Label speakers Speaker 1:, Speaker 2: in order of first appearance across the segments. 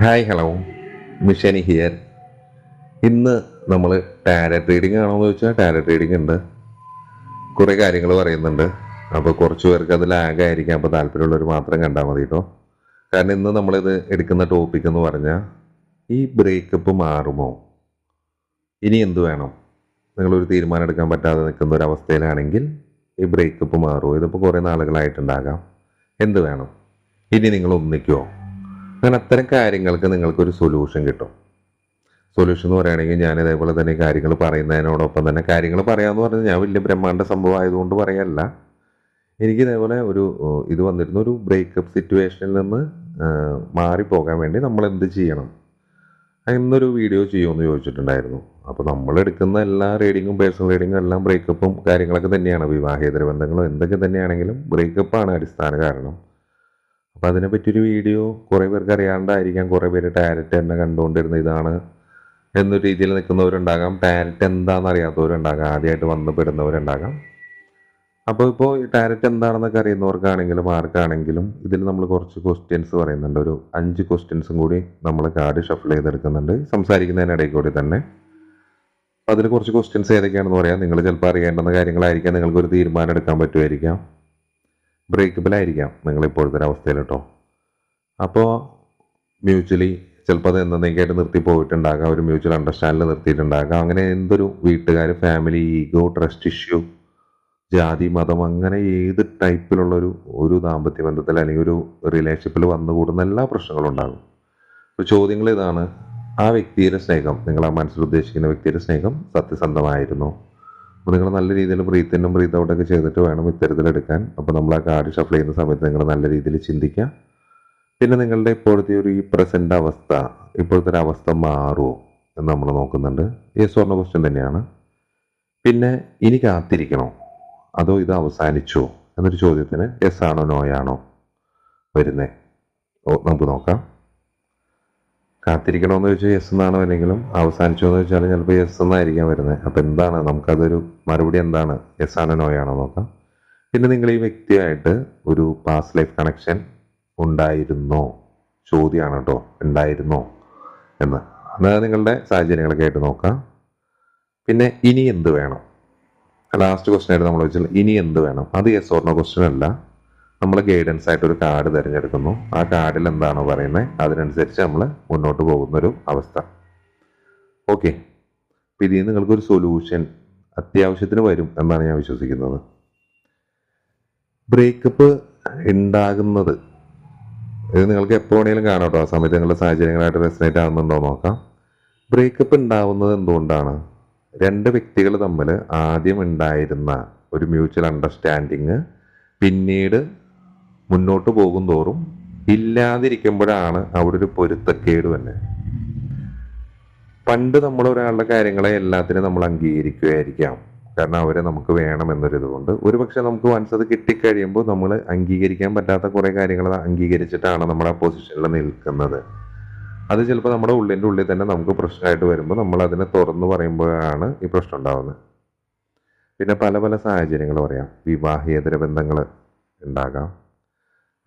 Speaker 1: Hi hello മിഷനി here ഇന്ന് നമ്മൾ tarot trading ആണോ എന്ന് ചോദിച്ചാൽ ടാരറ്റ് ട്രേഡിംഗ് ഉണ്ട്. കുറേ കാര്യങ്ങൾ പറയുന്നുണ്ട്. അപ്പോൾ കുറച്ച് പേർക്ക് അത് ലാഗായിരിക്കാം അപ്പോൾ താല്പര്യമുള്ളവർ മാത്രം കണ്ടാൽ മതി കേട്ടോ കാരണം ഇന്ന് നമ്മളിത് എടുക്കുന്ന ടോപ്പിക് എന്ന് പറഞ്ഞാൽ ഈ ബ്രേക്കപ്പ് മാറുമോ? ഇനി എന്ത് വേണം? നിങ്ങളൊരു തീരുമാനം എടുക്കാൻ പറ്റാതെ നിൽക്കുന്ന ഒരു അവസ്ഥയിലാണെങ്കിൽ ഈ ബ്രേക്കപ്പ് മാറുമോ? ഇതിപ്പോൾ കുറേ നാളുകളായിട്ടുണ്ടാകാം. എന്ത് വേണം? ഇനി നിങ്ങൾ ഒന്നിക്കുമോ അങ്ങനെ അത്തരം കാര്യങ്ങൾക്ക് നിങ്ങൾക്കൊരു സൊല്യൂഷൻ കിട്ടും. സൊല്യൂഷൻ എന്ന് പറയുകയാണെങ്കിൽ ഞാൻ ഇതേപോലെ തന്നെ കാര്യങ്ങൾ പറയുന്നതിനോടൊപ്പം തന്നെ കാര്യങ്ങൾ പറയാമെന്ന് പറഞ്ഞാൽ ഞാൻ വലിയ ബ്രഹ്മാണ്ട സംഭവം ആയതുകൊണ്ട് പറയല്ല. എനിക്ക് ഇതേപോലെ ഒരു ഇത് വന്നിരുന്ന ഒരു ബ്രേക്കപ്പ് സിറ്റുവേഷനിൽ നിന്ന് മാറിപ്പോകാൻ വേണ്ടി നമ്മൾ എന്ത് ചെയ്യണം? എന്നൊരു വീഡിയോ ചെയ്യുമെന്ന് ചോദിച്ചിട്ടുണ്ടായിരുന്നു. അപ്പോൾ നമ്മൾ എടുക്കുന്ന എല്ലാ റീഡിങ്ങും പേഴ്സണൽ റീഡിങ്ങും എല്ലാം ബ്രേക്കപ്പും കാര്യങ്ങളൊക്കെ തന്നെയാണ്. വിവാഹേതര ബന്ധങ്ങളും എന്തൊക്കെ തന്നെയാണെങ്കിലും ബ്രേക്കപ്പാണ് അടിസ്ഥാന കാരണം. അപ്പോൾ അതിനെപ്പറ്റി ഒരു വീഡിയോ കുറേ പേർക്ക് അറിയാണ്ടായിരിക്കാം. കുറേ പേര് ടാരറ്റ് തന്നെ കണ്ടുകൊണ്ടിരുന്ന ഇതാണ് എന്നൊരു രീതിയിൽ നിൽക്കുന്നവരുണ്ടാകാം. ടാരറ്റ് എന്താണെന്ന് അറിയാത്തവരുണ്ടാകാം ആദ്യമായിട്ട് വന്ന് പെടുന്നവരുണ്ടാകാം. അപ്പോൾ ഇപ്പോൾ ഈ ടാരറ്റ് എന്താണെന്നൊക്കെ അറിയുന്നവർക്കാണെങ്കിലും ആർക്കാണെങ്കിലും ഇതിൽ നമ്മൾ കുറച്ച് ക്വസ്റ്റ്യൻസ് പറയുന്നുണ്ട്. ഒരു അഞ്ച് ക്വസ്റ്റ്യൻസും കൂടി നമ്മൾ കാർഡ് ഷഫിൾ ചെയ്തെടുക്കുന്നുണ്ട്. സംസാരിക്കുന്നതിനിടയിൽ കൂടി തന്നെ. അതിൽ കുറച്ച് ക്വസ്റ്റ്യൻസ് ഏതൊക്കെയാണെന്ന് പറയാം. നിങ്ങൾ ചിലപ്പോൾ അറിയേണ്ടുന്ന കാര്യങ്ങളായിരിക്കാം. നിങ്ങൾക്കൊരു തീരുമാനം എടുക്കാൻ പറ്റുമായിരിക്കാം. ബ്രേക്കബിളായിരിക്കാം നിങ്ങൾ ഇപ്പോഴത്തെ ഒരു അവസ്ഥയിൽ കേട്ടോ അപ്പോൾ മ്യൂച്വലി ചിലപ്പോൾ അത് എന്നേക്കായിട്ട് നിർത്തി പോയിട്ടുണ്ടാകാം ഒരു മ്യൂച്വൽ അണ്ടർസ്റ്റാൻഡിൽ നിർത്തിയിട്ടുണ്ടാകാം. അങ്ങനെ എന്തൊരു വീട്ടുകാർ ഫാമിലി ഈഗോ ട്രസ്റ്റ് ഇഷ്യൂ ജാതി മതം അങ്ങനെ ഏത് ടൈപ്പിലുള്ള ഒരു ഒരു ദാമ്പത്യ ബന്ധത്തിൽ അല്ലെങ്കിൽ ഒരു റിലേഷൻഷിപ്പിൽ വന്നുകൂടുന്ന എല്ലാ പ്രശ്നങ്ങളും ഉണ്ടാകും. അപ്പോൾ ചോദ്യങ്ങൾ ഇതാണ്. ആ വ്യക്തിയുടെ സ്നേഹം നിങ്ങൾ ആ മനസ്സിൽ ഉദ്ദേശിക്കുന്ന വ്യക്തിയുടെ സ്നേഹം സത്യസന്ധമായിരുന്നു? നിങ്ങൾ നല്ല രീതിയിൽ ബ്രീത്തിനും ബ്രീത്ത് ഔട്ടൊക്കെ ചെയ്തിട്ട് വേണം ഇത്തരത്തിലെടുക്കാൻ അപ്പോൾ നമ്മൾ ആ കാർഡ് ഷഫിൾ ചെയ്യുന്ന സമയത്ത് നിങ്ങൾ നല്ല രീതിയിൽ ചിന്തിക്കുക. പിന്നെ നിങ്ങളുടെ ഇപ്പോഴത്തെ ഒരു ഈ പ്രസന്റ് അവസ്ഥ ഇപ്പോഴത്തെ ഒരു അവസ്ഥ മാറുമോ എന്ന് നമ്മൾ നോക്കുന്നുണ്ട്. ഈ സ്വർണ ക്വസ്റ്റ്യൻ തന്നെയാണ്. പിന്നെ ഇനി കാത്തിരിക്കണോ? അതോ ഇത് അവസാനിച്ചോ? എന്നൊരു ചോദ്യത്തിന് യെസ് ആണോ നോയാണോ വരുന്നേ? നമുക്ക് നോക്കാം. കാത്തിരിക്കണമെന്ന് ചോദിച്ചാൽ യെസ് എന്നാണോ അല്ലെങ്കിലും അവസാനിച്ചോ എന്ന് ചോദിച്ചാൽ ചിലപ്പോൾ യെസ് എന്നായിരിക്കാം വരുന്നത് അപ്പോൾ എന്താണ്? നമുക്കതൊരു മറുപടി എന്താണ്? യെസ് ആണോ നോ ആണോ നോക്കാം. പിന്നെ നിങ്ങൾ ഈ വ്യക്തിയായിട്ട് ഒരു പാസ്റ്റ് ലൈഫ് കണക്ഷൻ ഉണ്ടായിരുന്നോ? ചോദ്യമാണ് കേട്ടോ ഉണ്ടായിരുന്നോ? എന്ന്. അതായത് നിങ്ങളുടെ സാഹചര്യങ്ങളൊക്കെ ആയിട്ട് നോക്കാം. പിന്നെ ഇനി എന്ത് വേണം? ലാസ്റ്റ് ക്വസ്റ്റൻ ആയിട്ട് നമ്മൾ വെച്ചാൽ ഇനി എന്ത് വേണം? അത് യെസ് ഓർണോ ക്വസ്റ്റ്യൻ അല്ല. നമ്മൾ ഗൈഡൻസ് ആയിട്ട് ഒരു കാർഡ് തിരഞ്ഞെടുക്കുന്നു. ആ കാർഡിൽ എന്താണോ പറയുന്നത് അതിനനുസരിച്ച് നമ്മൾ മുന്നോട്ട് പോകുന്നൊരു അവസ്ഥ. ഓക്കെ അപ്പം ഇതിൽ നിങ്ങൾക്കൊരു സൊല്യൂഷൻ അത്യാവശ്യത്തിന് വരും എന്നാണ് ഞാൻ വിശ്വസിക്കുന്നത്. ബ്രേക്കപ്പ് ഉണ്ടാകുന്നത് ഇത് നിങ്ങൾക്ക് എപ്പോൾ വേണമെങ്കിലും കാണാം കേട്ടോ ആ സമയത്ത് നിങ്ങളുടെ സാഹചര്യങ്ങളായിട്ട് റെസിനേറ്റ് ആകുന്നുണ്ടോ നോക്കാം. ബ്രേക്കപ്പ് ഉണ്ടാവുന്നത് എന്തുകൊണ്ടാണ്? രണ്ട് വ്യക്തികൾ തമ്മിൽ ആദ്യം ഉണ്ടായിരുന്ന ഒരു മ്യൂച്വൽ അണ്ടർസ്റ്റാൻഡിങ് പിന്നീട് മുന്നോട്ട് പോകും തോറും ഇല്ലാതിരിക്കുമ്പോഴാണ് അവിടെ ഒരു പൊരുത്തക്കേട് തന്നെ. പണ്ട് നമ്മൾ ഒരാളുടെ കാര്യങ്ങളെ എല്ലാത്തിനും നമ്മൾ അംഗീകരിക്കുകയായിരിക്കാം. കാരണം അവരെ നമുക്ക് വേണമെന്നൊരിത് കൊണ്ട് ഒരുപക്ഷെ നമുക്ക് വൺസ് അത് കിട്ടിക്കഴിയുമ്പോൾ നമ്മൾ അംഗീകരിക്കാൻ പറ്റാത്ത കുറേ കാര്യങ്ങൾ അംഗീകരിച്ചിട്ടാണ് നമ്മൾ ആ പൊസിഷനിൽ നിൽക്കുന്നത്. അത് ചിലപ്പോൾ നമ്മുടെ ഉള്ളിന്റെ ഉള്ളിൽ തന്നെ നമുക്ക് പ്രശ്നമായിട്ട് വരുമ്പോൾ നമ്മൾ അതിനെ തുറന്നു പറയുമ്പോഴാണ് ഈ പ്രശ്നം ഉണ്ടാകുന്നത് പിന്നെ പല പല സാഹചര്യങ്ങൾ പറയാം. വിവാഹേതര ബന്ധങ്ങൾ ഉണ്ടാകാം.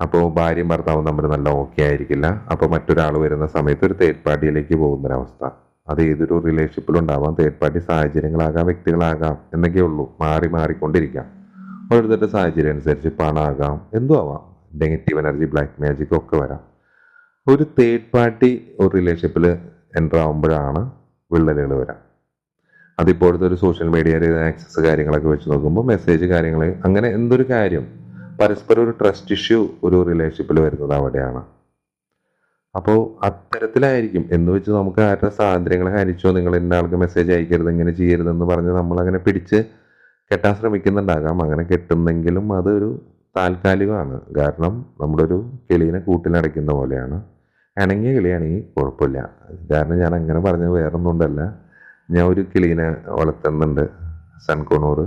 Speaker 1: അപ്പോൾ ഭാര്യയും ഭർത്താവും തമ്മിൽ നല്ല ഓക്കെ ആയിരിക്കില്ല. അപ്പോൾ മറ്റൊരാൾ വരുന്ന സമയത്ത് ഒരു തേർഡ് പാർട്ടിയിലേക്ക് പോകുന്നൊരവസ്ഥ. അത് ഏതൊരു റിലേഷൻഷിപ്പിലും ഉണ്ടാവാം. തേർഡ് പാർട്ടി സാഹചര്യങ്ങളാകാം വ്യക്തികളാകാം എന്നൊക്കെ ഉള്ളൂ. മാറി മാറിക്കൊണ്ടിരിക്കാം. ഓരോരുത്തരുടെ സാഹചര്യം അനുസരിച്ച് പണമാകാം എന്തും ആവാം. നെഗറ്റീവ് എനർജി ബ്ലാക്ക് മാജിക് ഒക്കെ വരാം. ഒരു തേർഡ് പാർട്ടി ഒരു റിലേഷൻഷിപ്പിൽ എന്റർ ആകുമ്പോഴാണ് വിള്ളലുകൾ വരാം. അതിപ്പോഴത്തെ ഒരു സോഷ്യൽ മീഡിയയിൽ ആക്സസ് കാര്യങ്ങളൊക്കെ വെച്ച് നോക്കുമ്പോൾ മെസ്സേജ് കാര്യങ്ങൾ അങ്ങനെ എന്തൊരു കാര്യം പരസ്പരം ഒരു ട്രസ്റ്റ് ഇഷ്യൂ ഒരു റിലേഷൻഷിപ്പിൽ വരുന്നത് അവിടെയാണ്. അപ്പോൾ അത്തരത്തിലായിരിക്കും. എന്ന് വെച്ച് നമുക്ക് ആരുടെ സ്വാതന്ത്ര്യങ്ങളെ ഹരിച്ചോ നിങ്ങൾ ഇന്ന ആൾക്ക് മെസ്സേജ് അയക്കരുത് ഇങ്ങനെ ചെയ്യരുതെന്ന് പറഞ്ഞ് നമ്മൾ അങ്ങനെ പിടിച്ച് കെട്ടാൻ ശ്രമിക്കുന്നുണ്ടാകാം. അങ്ങനെ കെട്ടുന്നെങ്കിലും അതൊരു താൽക്കാലികമാണ്. കാരണം നമ്മുടെ ഒരു കിളീനെ കൂട്ടിലടയ്ക്കുന്ന പോലെയാണ്. ഇണങ്ങിയ കിളിയാണെങ്കിൽ കുഴപ്പമില്ല. കാരണം ഞാൻ അങ്ങനെ പറഞ്ഞത് വേറെ ഒന്നുകൊണ്ടല്ല ഞാൻ ഒരു കിളീനെ വളർത്തുന്നുണ്ട് സൺകോണൂർ.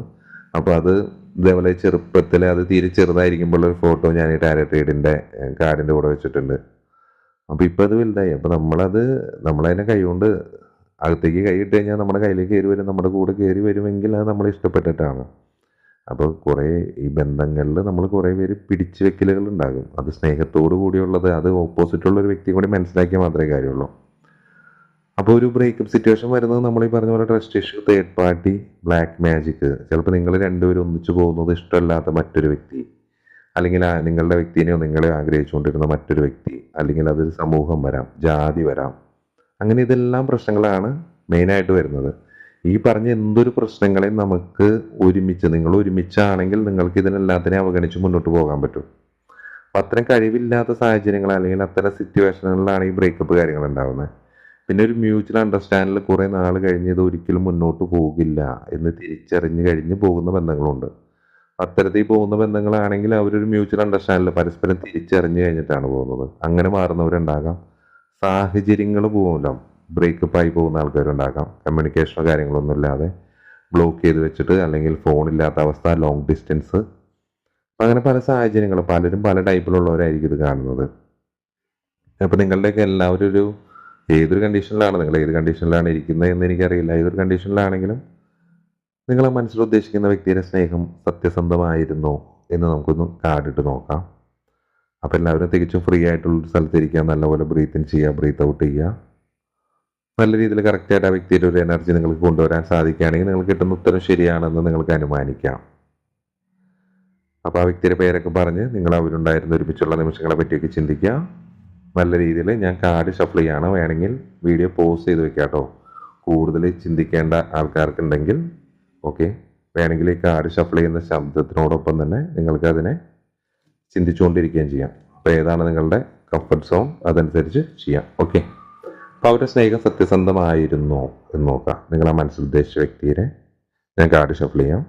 Speaker 1: അപ്പോൾ അത് ഇതേപോലെ ചെറുപ്പത്തിൽ അത് തീരെ ചെറുതായിരിക്കുമ്പോൾ ഒരു ഫോട്ടോ ഞാൻ ഈ ടാരറ്റ് റീഡിന്റെ കാർഡിന്റെ കൂടെ വെച്ചിട്ടുണ്ട്. അപ്പോൾ ഇപ്പോൾ അത് വലുതായി. അപ്പോൾ നമ്മളത് നമ്മളതിനെ കൈകൊണ്ട് അകത്തേക്ക് കൈ ഇട്ട് കഴിഞ്ഞാൽ നമ്മുടെ കയ്യിലേക്ക് കയറി വരും നമ്മുടെ കൂടെ കയറി വരുമെങ്കിൽ അത് നമ്മൾ ഇഷ്ടപ്പെട്ടിട്ടാണ്. അപ്പോൾ കുറേ ഈ ബന്ധങ്ങളിൽ നമ്മൾ കുറേ പേര് പിടിച്ചു വെക്കലുകൾ ഉണ്ടാകും. അത് സ്നേഹത്തോടു കൂടിയുള്ളത് അത് ഓപ്പോസിറ്റുള്ള ഒരു വ്യക്തി കൂടി മനസ്സിലാക്കിയാൽ മാത്രമേ കാര്യമുള്ളൂ. അപ്പോൾ ഒരു ബ്രേക്കപ്പ് സിറ്റുവേഷൻ വരുന്നത് നമ്മൾ ഈ പറഞ്ഞ പോലെ trust issue third party black magic ചിലപ്പോൾ നിങ്ങൾ രണ്ടുപേരും ഒന്നിച്ചു പോകുന്നത് ഇഷ്ടമല്ലാത്ത മറ്റൊരു വ്യക്തി അല്ലെങ്കിൽ നിങ്ങളുടെ വ്യക്തിനെയോ നിങ്ങളെ ആഗ്രഹിച്ചുകൊണ്ടിരുന്ന മറ്റൊരു വ്യക്തി അല്ലെങ്കിൽ അതൊരു സമൂഹം വരാം ജാതി വരാം. അങ്ങനെ ഇതെല്ലാം പ്രശ്നങ്ങളാണ് മെയിനായിട്ട് വരുന്നത്. ഈ പറഞ്ഞ എന്തൊരു പ്രശ്നങ്ങളെയും നമുക്ക് ഒരുമിച്ച് നിങ്ങൾ ഒരുമിച്ചാണെങ്കിൽ നിങ്ങൾക്ക് ഇതിനെല്ലാത്തിനെയും അവഗണിച്ച് മുന്നോട്ട് പോകാൻ പറ്റും. അപ്പം അത്തരം കഴിവില്ലാത്ത സാഹചര്യങ്ങൾ അല്ലെങ്കിൽ അത്തരം സിറ്റുവേഷനുകളിലാണ് ഈ ബ്രേക്കപ്പ് കാര്യങ്ങൾ ഉണ്ടാകുന്നത് പിന്നെ ഒരു മ്യൂച്വൽ അണ്ടർസ്റ്റാൻഡിൽ കുറേ നാൾ കഴിഞ്ഞ് ഇത് ഒരിക്കലും മുന്നോട്ട് പോകില്ല എന്ന് തിരിച്ചറിഞ്ഞ് കഴിഞ്ഞ് പോകുന്ന ബന്ധങ്ങളുണ്ട്. അത്തരത്തിൽ പോകുന്ന ബന്ധങ്ങളാണെങ്കിൽ അവരൊരു മ്യൂച്വൽ അണ്ടർസ്റ്റാൻഡിൽ പരസ്പരം തിരിച്ചറിഞ്ഞ് കഴിഞ്ഞിട്ടാണ് പോകുന്നത്. അങ്ങനെ മാറുന്നവരുണ്ടാകാം. സാഹചര്യങ്ങൾ മൂലം ബ്രേക്കപ്പ് ആയി പോകുന്ന ആൾക്കാരുണ്ടാകാം. കമ്മ്യൂണിക്കേഷനോ കാര്യങ്ങളൊന്നും ഇല്ലാതെ ബ്ലോക്ക് ചെയ്ത് വെച്ചിട്ട് അല്ലെങ്കിൽ ഫോൺ ഇല്ലാത്ത അവസ്ഥ ലോങ് ഡിസ്റ്റൻസ് അങ്ങനെ പല സാഹചര്യങ്ങൾ പലരും പല ടൈപ്പിലുള്ളവരായിരിക്കും ഇത് കാണുന്നത്. അപ്പോൾ നിങ്ങളുടെയൊക്കെ എല്ലാവരും ഒരു ഏതൊരു കണ്ടീഷനിലാണ് നിങ്ങൾ ഏത് കണ്ടീഷനിലാണ് ഇരിക്കുന്നത് എന്ന് എനിക്കറിയില്ല. ഏതൊരു കണ്ടീഷനിലാണെങ്കിലും നിങ്ങളെ മനസ്സിൽ ഉദ്ദേശിക്കുന്ന വ്യക്തിയുടെ സ്നേഹം സത്യസന്ധമായിരുന്നു എന്ന് നമുക്കൊന്ന് കാർഡിട്ട് നോക്കാം. അപ്പോൾ എല്ലാവരും തികച്ചും ഫ്രീ ആയിട്ടുള്ളൊരു സ്ഥലത്തിരിക്കുക നല്ലപോലെ ബ്രീത്ത് ഇൻ ചെയ്യുക ബ്രീത്ത് ഔട്ട് ചെയ്യുക. നല്ല രീതിയിൽ കറക്റ്റായിട്ട് ആ വ്യക്തിയുടെ ഒരു എനർജി നിങ്ങൾക്ക് കൊണ്ടുവരാൻ സാധിക്കുകയാണെങ്കിൽ നിങ്ങൾക്ക് കിട്ടുന്ന ഉത്തരം ശരിയാണെന്ന് നിങ്ങൾക്ക് അനുമാനിക്കാം. അപ്പോൾ ആ വ്യക്തിയുടെ പേരൊക്കെ പറഞ്ഞ് നിങ്ങൾ അവരുണ്ടായിരുന്ന ഒരുമിച്ചുള്ള നിമിഷങ്ങളെ പറ്റിയൊക്കെ ചിന്തിക്കുക. നല്ല രീതിയിൽ ഞാൻ കാർഡ് ഷഫിൾ ചെയ്യാണ്. വേണമെങ്കിൽ വീഡിയോ പോസ് ചെയ്ത് വെക്കാം കേട്ടോ. കൂടുതൽ ചിന്തിക്കേണ്ട ആൾക്കാർക്കുണ്ടെങ്കിൽ ഓക്കെ വേണമെങ്കിൽ ഈ കാർഡ് ഷഫിൾ ചെയ്യുന്ന ശബ്ദത്തിനോടൊപ്പം തന്നെ നിങ്ങൾക്ക് അതിനെ ചിന്തിച്ചുകൊണ്ടിരിക്കുകയും ചെയ്യാം. അപ്പോൾ ഏതാണ് നിങ്ങളുടെ കംഫർട്ട് സോൺ അതനുസരിച്ച് ചെയ്യാം ഓക്കെ അപ്പോൾ അവരുടെ സ്നേഹം സത്യസന്ധമായിരുന്നോ എന്ന് നോക്കാം. നിങ്ങൾ ആ മനസ്സിൽ ഉദ്ദേശിച്ച വ്യക്തിയെ ഞാൻ കാർഡ് ഷഫിൾ ചെയ്യാം.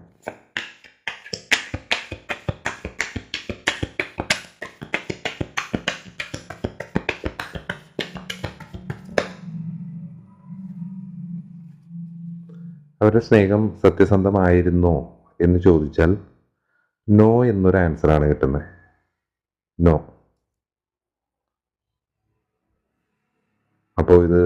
Speaker 1: അവരുടെ സ്നേഹം സത്യസന്ധമായിരുന്നോ എന്ന് ചോദിച്ചാൽ നോ എന്നൊരു ആൻസറാണ് കിട്ടുന്നത് നോ അപ്പോൾ ഇത്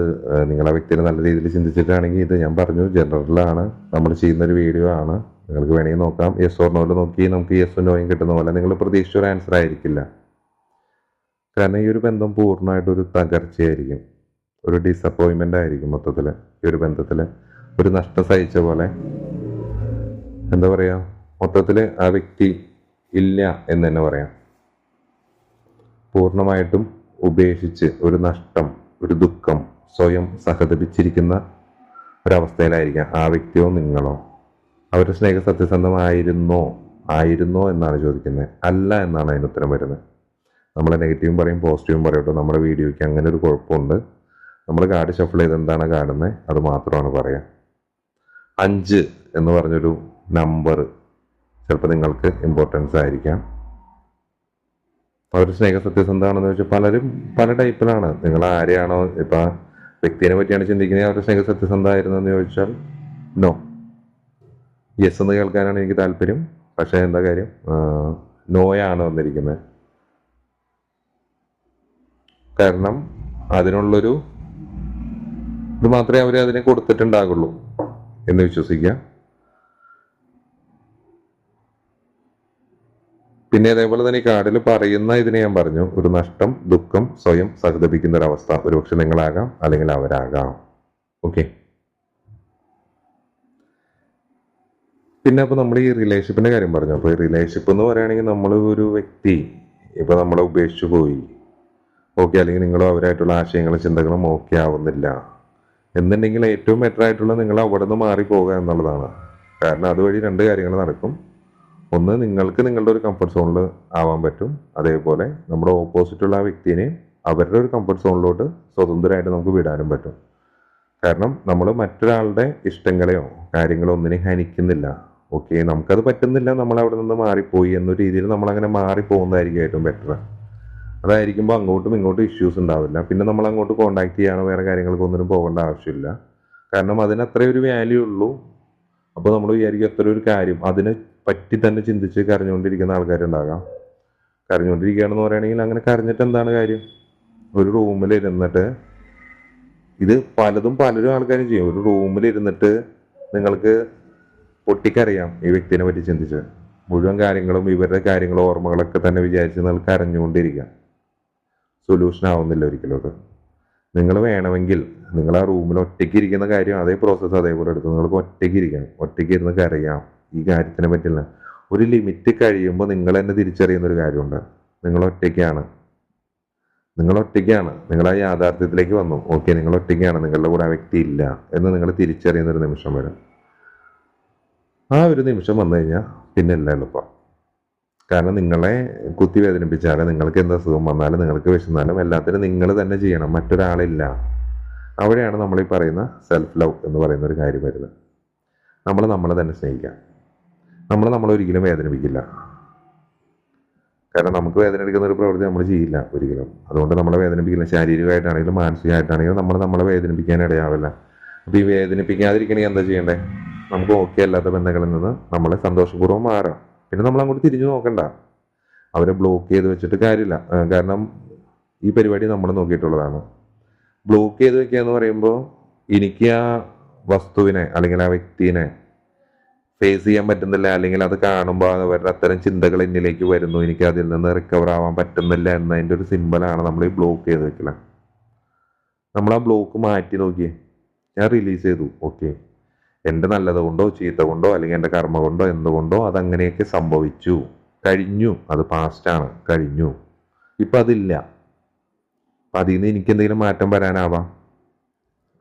Speaker 1: നിങ്ങൾ ആ വ്യക്തിയെ നല്ല രീതിയിൽ ചിന്തിച്ചിട്ടാണെങ്കിൽ ഇത് ഞാൻ പറഞ്ഞു ജനറലാണ് നമ്മൾ ചെയ്യുന്ന ഒരു വീഡിയോ ആണ്. നിങ്ങൾക്ക് വേണമെങ്കിൽ നോക്കാം. യെസ് ഓർ നോയിൽ നോക്കി നമുക്ക് യെസ് നോയും കിട്ടുന്ന പോലെ നിങ്ങൾ പ്രതീക്ഷിച്ച ഒരു ആൻസർ ആയിരിക്കില്ല. കാരണം ഈ ഒരു ബന്ധം പൂർണമായിട്ടൊരു തകർച്ചയായിരിക്കും. ഒരു ഡിസപ്പോയിൻമെന്റ് ആയിരിക്കും മൊത്തത്തിൽ ഈ ഒരു ബന്ധത്തിൽ ഒരു നഷ്ടം സഹിച്ച പോലെ. എന്താ പറയുക മൊത്തത്തിൽ ആ വ്യക്തി ഇല്ല എന്ന് തന്നെ പറയാം. പൂർണമായിട്ടും ഉപേക്ഷിച്ച് ഒരു നഷ്ടം ഒരു ദുഃഖം സ്വയം സഹതപിച്ചിരിക്കുന്ന ഒരവസ്ഥയിലായിരിക്കാം ആ വ്യക്തിയോ നിങ്ങളോ. അവരുടെ സ്നേഹ സത്യസന്ധമായിരുന്നോ? ആയിരുന്നോ എന്നാണ് ചോദിക്കുന്നത്. അല്ല എന്നാണ് അതിന് ഉത്തരം വരുന്നത്. നമ്മളെ നെഗറ്റീവും പറയും പോസിറ്റീവും പറയട്ടോ നമ്മുടെ വീഡിയോയ്ക്ക് അങ്ങനെ ഒരു കുഴപ്പമുണ്ട്. നമ്മൾ കാർഡ് ഷഫിൾ ചെയ്ത് എന്താണ് കാണുന്നത്? അത് മാത്രമാണ് പറയുക അഞ്ച് എന്ന് പറഞ്ഞൊരു നമ്പർ ചിലപ്പോൾ നിങ്ങൾക്ക് ഇമ്പോർട്ടൻസ് ആയിരിക്കാം. അവർ സ്നേഹ സത്യസന്ധമാണെന്ന് വെച്ചാൽ പലരും പല ടൈപ്പിലാണ് നിങ്ങൾ ആരെയാണോ ഇപ്പം വ്യക്തിനെ പറ്റിയാണ് ചിന്തിക്കുന്നത് അവരുടെ സ്നേഹ സത്യസന്ധമായിരുന്നെന്ന് ചോദിച്ചാൽ നോ യെസ് എന്ന് കേൾക്കാനാണ് എനിക്ക് താല്പര്യം. പക്ഷേ എന്താ കാര്യം? നോയാണ് വന്നിരിക്കുന്നത് കാരണം അതിനുള്ളൊരു ഇത് മാത്രമേ അവർ അതിനെ കൊടുത്തിട്ടുണ്ടാകുള്ളൂ. എന്ന് വിശ്വസിക്കാം. പിന്നെ അതേപോലെ തന്നെ ഈ കാർഡിൽ പറയുന്ന ഇതിനെ ഞാൻ പറഞ്ഞു ഒരു നഷ്ടം ദുഃഖം സ്വയം സഹതപിക്കുന്ന ഒരവസ്ഥ ഒരുപക്ഷെ നിങ്ങളാകാം അല്ലെങ്കിൽ അവരാകാം. ഓക്കെ. പിന്നെ അപ്പോൾ നമ്മൾ ഈ റിലേഷൻഷിപ്പിന്റെ കാര്യം പറഞ്ഞു. അപ്പോൾ റിലേഷൻഷിപ്പ് എന്ന് പറയുകയാണെങ്കിൽ നമ്മൾ ഒരു വ്യക്തി ഇപ്പൊ നമ്മളെ ഉപേക്ഷിച്ചു പോയി. ഓക്കെ അല്ലെങ്കിൽ നിങ്ങളും അവരായിട്ടുള്ള ആശയങ്ങളും ചിന്തകളും ഓക്കെ ആവുന്നില്ല. എന്നുണ്ടെങ്കിൽ ഏറ്റവും ബെറ്റർ ആയിട്ടുള്ള നിങ്ങൾ അവിടെ നിന്ന് മാറിപ്പോകുക എന്നുള്ളതാണ്. കാരണം അതുവഴി രണ്ട് കാര്യങ്ങൾ നടക്കും. ഒന്ന് നിങ്ങൾക്ക് നിങ്ങളുടെ ഒരു കംഫർട്ട് സോണിൽ ആവാൻ പറ്റും. അതേപോലെ നമ്മുടെ ഓപ്പോസിറ്റുള്ള ആ വ്യക്തിനെ അവരുടെ ഒരു കംഫർട്ട് സോണിലോട്ട് സ്വതന്ത്രമായിട്ട് നമുക്ക് വിടാനും പറ്റും. കാരണം നമ്മൾ മറ്റൊരാളുടെ ഇഷ്ടങ്ങളെയോ കാര്യങ്ങളോ ഒന്നിനെയും ഹനിക്കുന്നില്ല. ഓക്കെ നമുക്കത് പറ്റുന്നില്ല നമ്മൾ അവിടെ നിന്ന് മാറിപ്പോയി എന്ന രീതിയിൽ നമ്മൾ അങ്ങനെ മാറിപ്പോകുന്നതായിരിക്കും ഏറ്റവും ബെറ്റർ അതായിരിക്കുമ്പോൾ അങ്ങോട്ടും ഇങ്ങോട്ടും ഇഷ്യൂസ് ഉണ്ടാവില്ല. പിന്നെ നമ്മൾ അങ്ങോട്ട് കോണ്ടാക്ട് ചെയ്യാനോ വേറെ കാര്യങ്ങൾക്ക് ഒന്നിനും പോകേണ്ട ആവശ്യമില്ല. കാരണം അതിന് അത്രയും ഒരു വാല്യൂ ഉള്ളൂ. അപ്പോൾ നമ്മൾ വിചാരിക്കും അത്ര ഒരു കാര്യം. അതിനെ പറ്റി തന്നെ ചിന്തിച്ച് കരഞ്ഞുകൊണ്ടിരിക്കുന്ന ആൾക്കാരുണ്ടാകാം. കരഞ്ഞുകൊണ്ടിരിക്കുകയാണെന്ന് പറയുകയാണെങ്കിൽ അങ്ങനെ കരഞ്ഞിട്ട് എന്താണ് കാര്യം? ഒരു റൂമിൽ ഇരുന്നിട്ട് ഇത് പലതും പലരും ആൾക്കാരും ചെയ്യും. ഒരു റൂമിൽ ഇരുന്നിട്ട് നിങ്ങൾക്ക് പൊട്ടിക്കറിയാം ഈ വ്യക്തിനെ പറ്റി ചിന്തിച്ച്. മുഴുവൻ കാര്യങ്ങളും ഇവരുടെ കാര്യങ്ങളും ഓർമ്മകളൊക്കെ തന്നെ വിചാരിച്ച് നിങ്ങൾ കരഞ്ഞുകൊണ്ടിരിക്കുക. സൊല്യൂഷൻ ആവുന്നില്ല ഒരിക്കലും അത്. നിങ്ങൾ വേണമെങ്കിൽ നിങ്ങൾ ആ റൂമിൽ ഒറ്റയ്ക്ക് ഇരിക്കുന്ന കാര്യം അതേ പ്രോസസ്സ് അതേപോലെ എടുത്ത് നിങ്ങൾക്ക് ഒറ്റയ്ക്ക് ഇരിക്കണം. ഒറ്റയ്ക്ക് ഇരുന്ന് കരയാം. ഈ കാര്യത്തിനെ പറ്റില്ല. ഒരു ലിമിറ്റ് കഴിയുമ്പോൾ നിങ്ങൾ തന്നെ തിരിച്ചറിയുന്ന ഒരു കാര്യമുണ്ട്. നിങ്ങൾ ഒറ്റയ്ക്കാണ്. നിങ്ങൾ ഒറ്റയ്ക്കാണ്. നിങ്ങൾ ആ യാഥാർത്ഥ്യത്തിലേക്ക് വന്നു. ഓക്കെ നിങ്ങൾ ഒറ്റയ്ക്കാണ്. നിങ്ങളുടെ കൂടെ ആ വ്യക്തി ഇല്ല എന്ന് നിങ്ങൾ തിരിച്ചറിയുന്ന ഒരു നിമിഷം വരും. ആ ഒരു നിമിഷം വന്നു കഴിഞ്ഞാൽ പിന്നെ എല്ലാം എളുപ്പം. കാരണം നിങ്ങളെ കുത്തി വേദനിപ്പിച്ചാലും നിങ്ങൾക്ക് എന്ത് അസുഖം വന്നാലും നിങ്ങൾക്ക് വിശന്നാലും എല്ലാത്തിനും നിങ്ങൾ തന്നെ ചെയ്യണം. മറ്റൊരാളില്ല. അവിടെയാണ് നമ്മൾ ഈ പറയുന്ന സെൽഫ് ലവ് എന്ന് പറയുന്ന ഒരു കാര്യം വരുന്നത്. നമ്മൾ നമ്മളെ തന്നെ സ്നേഹിക്കാം. നമ്മൾ നമ്മളെ ഒരിക്കലും വേദനിപ്പിക്കില്ല. കാരണം നമുക്ക് വേദന എടുക്കുന്ന ഒരു പ്രവൃത്തി നമ്മൾ ചെയ്യില്ല ഒരിക്കലും. അതുകൊണ്ട് നമ്മളെ വേദനിപ്പിക്കില്ല. ശാരീരികമായിട്ടാണെങ്കിലും മാനസികമായിട്ടാണെങ്കിലും നമ്മൾ നമ്മളെ വേദനിപ്പിക്കാൻ ഇടയാവില്ല. അപ്പോൾ ഈ വേദനിപ്പിക്കാതിരിക്കണമെങ്കിൽ എന്താ ചെയ്യേണ്ടത് നമുക്ക് ഓക്കെ അല്ലാത്ത ബന്ധങ്ങളിൽ നിന്ന് നമ്മളെ സന്തോഷപൂർവം മാറാം. പിന്നെ നമ്മൾ അങ്ങോട്ട് തിരിഞ്ഞു നോക്കണ്ട. അവരെ ബ്ലോക്ക് ചെയ്ത് വെച്ചിട്ട് കാര്യമില്ല. കാരണം ഈ പരിപാടി നമ്മൾ നോക്കിയിട്ടുള്ളതാണ്. ബ്ലോക്ക് ചെയ്ത് വെക്കുക എന്ന് പറയുമ്പോൾ എനിക്ക് ആ വസ്തുവിനെ അല്ലെങ്കിൽ ആ വ്യക്തിനെ ഫേസ് ചെയ്യാൻ പറ്റുന്നില്ല അല്ലെങ്കിൽ അത് കാണുമ്പോൾ അവരുടെ അത്തരം ചിന്തകൾ എന്നിലേക്ക് വരുന്നു. എനിക്ക് അതിൽ നിന്ന് റിക്കവർ ആവാൻ പറ്റുന്നില്ല എന്നതിന്റെ ഒരു സിമ്പലാണ് നമ്മൾ ഈ ബ്ലോക്ക് ചെയ്ത് വെക്കല. നമ്മൾ ആ ബ്ലോക്ക് മാറ്റി നോക്കിയേ. ഞാൻ റിലീസ് ചെയ്തു. ഓക്കെ എന്റെ നല്ലത് കൊണ്ടോ ചീത്ത കൊണ്ടോ അല്ലെങ്കിൽ എന്റെ കർമ്മ കൊണ്ടോ എന്തുകൊണ്ടോ അതങ്ങനെയൊക്കെ സംഭവിച്ചു. കഴിഞ്ഞു. അത് പാസ്റ്റാണ് കഴിഞ്ഞു. ഇപ്പം അതില്ല. അപ്പം അതിൽ നിന്ന് എനിക്ക് എന്തെങ്കിലും മാറ്റം വരാനാവാം.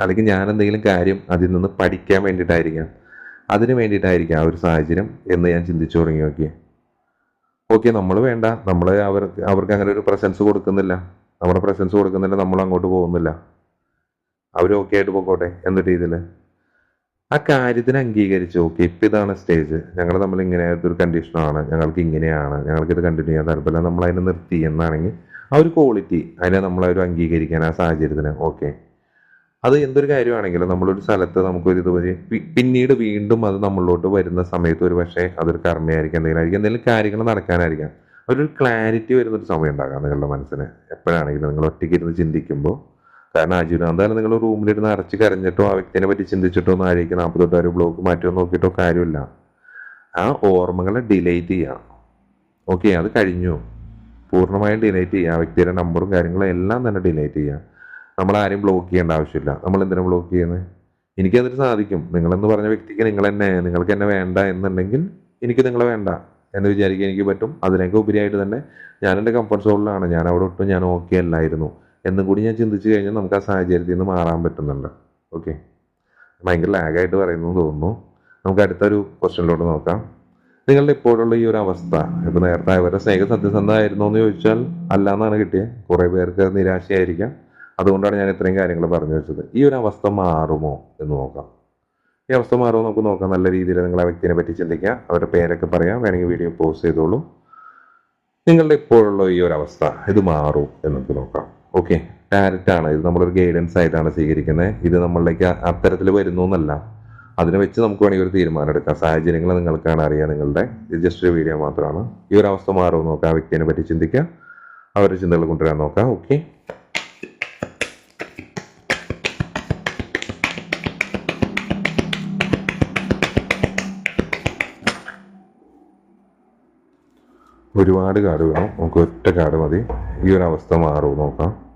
Speaker 1: അല്ലെങ്കിൽ ഞാൻ എന്തെങ്കിലും കാര്യം അതിൽ നിന്ന് പഠിക്കാൻ വേണ്ടിയിട്ടായിരിക്കാം. അതിന് വേണ്ടിയിട്ടായിരിക്കാം ആ ഒരു സാഹചര്യം എന്ന് ഞാൻ ചിന്തിച്ചു തുടങ്ങി നോക്കിയേ. ഓക്കെ നമ്മൾ വേണ്ട. നമ്മൾ അവർക്ക് അവർക്ക് അങ്ങനെ ഒരു പ്രസൻസ് കൊടുക്കുന്നില്ല. നമ്മുടെ പ്രസൻസ് കൊടുക്കുന്നില്ല നമ്മൾ അങ്ങോട്ട് പോകുന്നില്ല. അവർ ഓക്കെ ആയിട്ട് പോയിക്കോട്ടെ എന്ന രീതിയിൽ. ആ കാര്യത്തിന് അംഗീകരിച്ചു. ഓക്കെ ഇപ്പം ഇതാണ് സ്റ്റേജ് ഞങ്ങൾ നമ്മൾ ഇങ്ങനെ ഒരു കണ്ടീഷനാണ് ഞങ്ങൾക്ക് ഇങ്ങനെയാണ്. ഞങ്ങൾക്ക് ഇത് കണ്ടിന്യൂ ചെയ്യാൻ താല്പര്യം നമ്മൾ അതിനെ നിർത്തി എന്നാണെങ്കിൽ ആ ഒരു ക്വാളിറ്റി അതിനെ നമ്മളൊരു അംഗീകരിക്കാൻ ആ സാഹചര്യത്തിന്. ഓക്കെ. അത് എന്തൊരു കാര്യമാണെങ്കിലും നമ്മളൊരു സ്ഥലത്ത് നമുക്കൊരു ഇതുവരെ പിന്നീട് വീണ്ടും അത് നമ്മളിലോട്ട് വരുന്ന സമയത്ത് ഒരു പക്ഷേ അതൊരു കർമ്മയായിരിക്കും. എന്തെങ്കിലും ആയിരിക്കും. എന്തെങ്കിലും കാര്യങ്ങൾ നടക്കാനായിരിക്കാം. ഒരു ക്ലാരിറ്റി വരുന്നൊരു സമയം ഉണ്ടാകാം നിങ്ങളുടെ മനസ്സിന്. എപ്പോഴാണെങ്കിലും നിങ്ങൾ ഒറ്റയ്ക്ക് ഇരുന്ന് ചിന്തിക്കുമ്പോൾ കാരണം അജുനാന്താലും നിങ്ങൾ റൂമിലിരുന്ന് അടച്ച് കരഞ്ഞിട്ടോ ആ വ്യക്തിനെ പറ്റി ചിന്തിച്ചിട്ടോ ഒന്നും ആയിരിക്കും നാൽപ്പത്തൊട്ട് ഒരു ബ്ലോക്ക് മാറ്റിയോ നോക്കിയിട്ടോ കാര്യമില്ല. ആ ഓർമ്മകളെ ഡിലേറ്റ് ചെയ്യാം. ഓക്കെ അത് കഴിഞ്ഞു. പൂർണമായും ഡിലേറ്റ് ചെയ്യുക ആ വ്യക്തിയുടെ നമ്പറും കാര്യങ്ങളും എല്ലാം തന്നെ ഡിലേറ്റ് ചെയ്യുക നമ്മൾ ആരെയും ബ്ലോക്ക് ചെയ്യേണ്ട ആവശ്യമില്ല. നമ്മൾ എന്തിനാണ് ബ്ലോക്ക് ചെയ്യുന്നത് എനിക്കതിന് സാധിക്കും. നിങ്ങളെന്ന് പറഞ്ഞ വ്യക്തിക്ക് നിങ്ങൾ എന്നെ നിങ്ങൾക്ക് എന്നെ വേണ്ട എന്നുണ്ടെങ്കിൽ എനിക്ക് നിങ്ങളെ വേണ്ട എന്ന് വിചാരിക്കാൻ എനിക്ക് പറ്റും. അതിനൊക്കെ ഉപരിയായിട്ട് തന്നെ ഞാൻ എന്റെ കംഫർട്ട് സോണിലാണ് ഞാൻ അവിടെ ഒട്ടും ഞാൻ ഓക്കെ അല്ലായിരുന്നു. എന്നും കൂടി ഞാൻ ചിന്തിച്ചു കഴിഞ്ഞാൽ നമുക്ക് ആ സാഹചര്യത്തിൽ നിന്ന് മാറാൻ പറ്റുന്നുണ്ട്. ഓക്കെ ഭയങ്കര ലാഗായിട്ട് പറയുന്നു തോന്നുന്നു. നമുക്ക് അടുത്തൊരു ക്വസ്റ്റ്യനിലോട്ട് നോക്കാം. നിങ്ങളുടെ ഇപ്പോഴുള്ള ഈ ഒരു അവസ്ഥ ഇപ്പൊ നേരത്തെ അവരുടെ സ്നേഹ സത്യസന്ധമായിരുന്നു എന്ന് ചോദിച്ചാൽ അല്ല എന്നാണ് കിട്ടിയത് കുറെ പേർക്ക് നിരാശയായിരിക്കാം. അതുകൊണ്ടാണ് ഞാൻ ഇത്രയും കാര്യങ്ങൾ പറഞ്ഞു വെച്ചത്. ഈ ഒരു അവസ്ഥ മാറുമോ എന്ന് നോക്കാം. ഈ അവസ്ഥ മാറുമോ നമുക്ക് നോക്കാം. നല്ല രീതിയിൽ നിങ്ങൾ ആ വ്യക്തിനെ പറ്റി ചിന്തിക്കുക. അവരുടെ പേരൊക്കെ പറയാം. വേണമെങ്കിൽ വീഡിയോ പോസ്റ്റ് ചെയ്തോളൂ. നിങ്ങളുടെ ഇപ്പോഴുള്ള ഈ ഒരു അവസ്ഥ ഇത് മാറും എന്ന് നമുക്ക് നോക്കാം. ഓക്കെ ഡയറക്റ്റ് ആണ്. ഇത് നമ്മളൊരു ഗൈഡൻസ് ആയിട്ടാണ് സ്വീകരിക്കുന്നത് ഇത് നമ്മളിലേക്ക് അത്തരത്തിൽ വരുന്നു എന്നല്ല. അതിനെ വെച്ച് നമുക്ക് വേണമെങ്കിൽ ഒരു തീരുമാനം എടുക്കാം. സാഹചര്യങ്ങൾ നിങ്ങൾക്കാണ് അറിയുക നിങ്ങളുടെ. ജസ്റ്റ് ഒരു വീഡിയോ മാത്രമാണ്. ഈ ഒരു അവസ്ഥ മാറുമെന്ന് നോക്കാം. ആ വ്യക്തിനെ പറ്റി ചിന്തിക്കുക അവരുടെ ചിന്തകൾ കൊണ്ടുവരാൻ നോക്കാം. ഓക്കെ ഒരുപാട് കാട് വേണം. നമുക്ക് ഒറ്റ കാട് മതി. ഈ ഒരു അവസ്ഥ മാറും. നോക്കാം.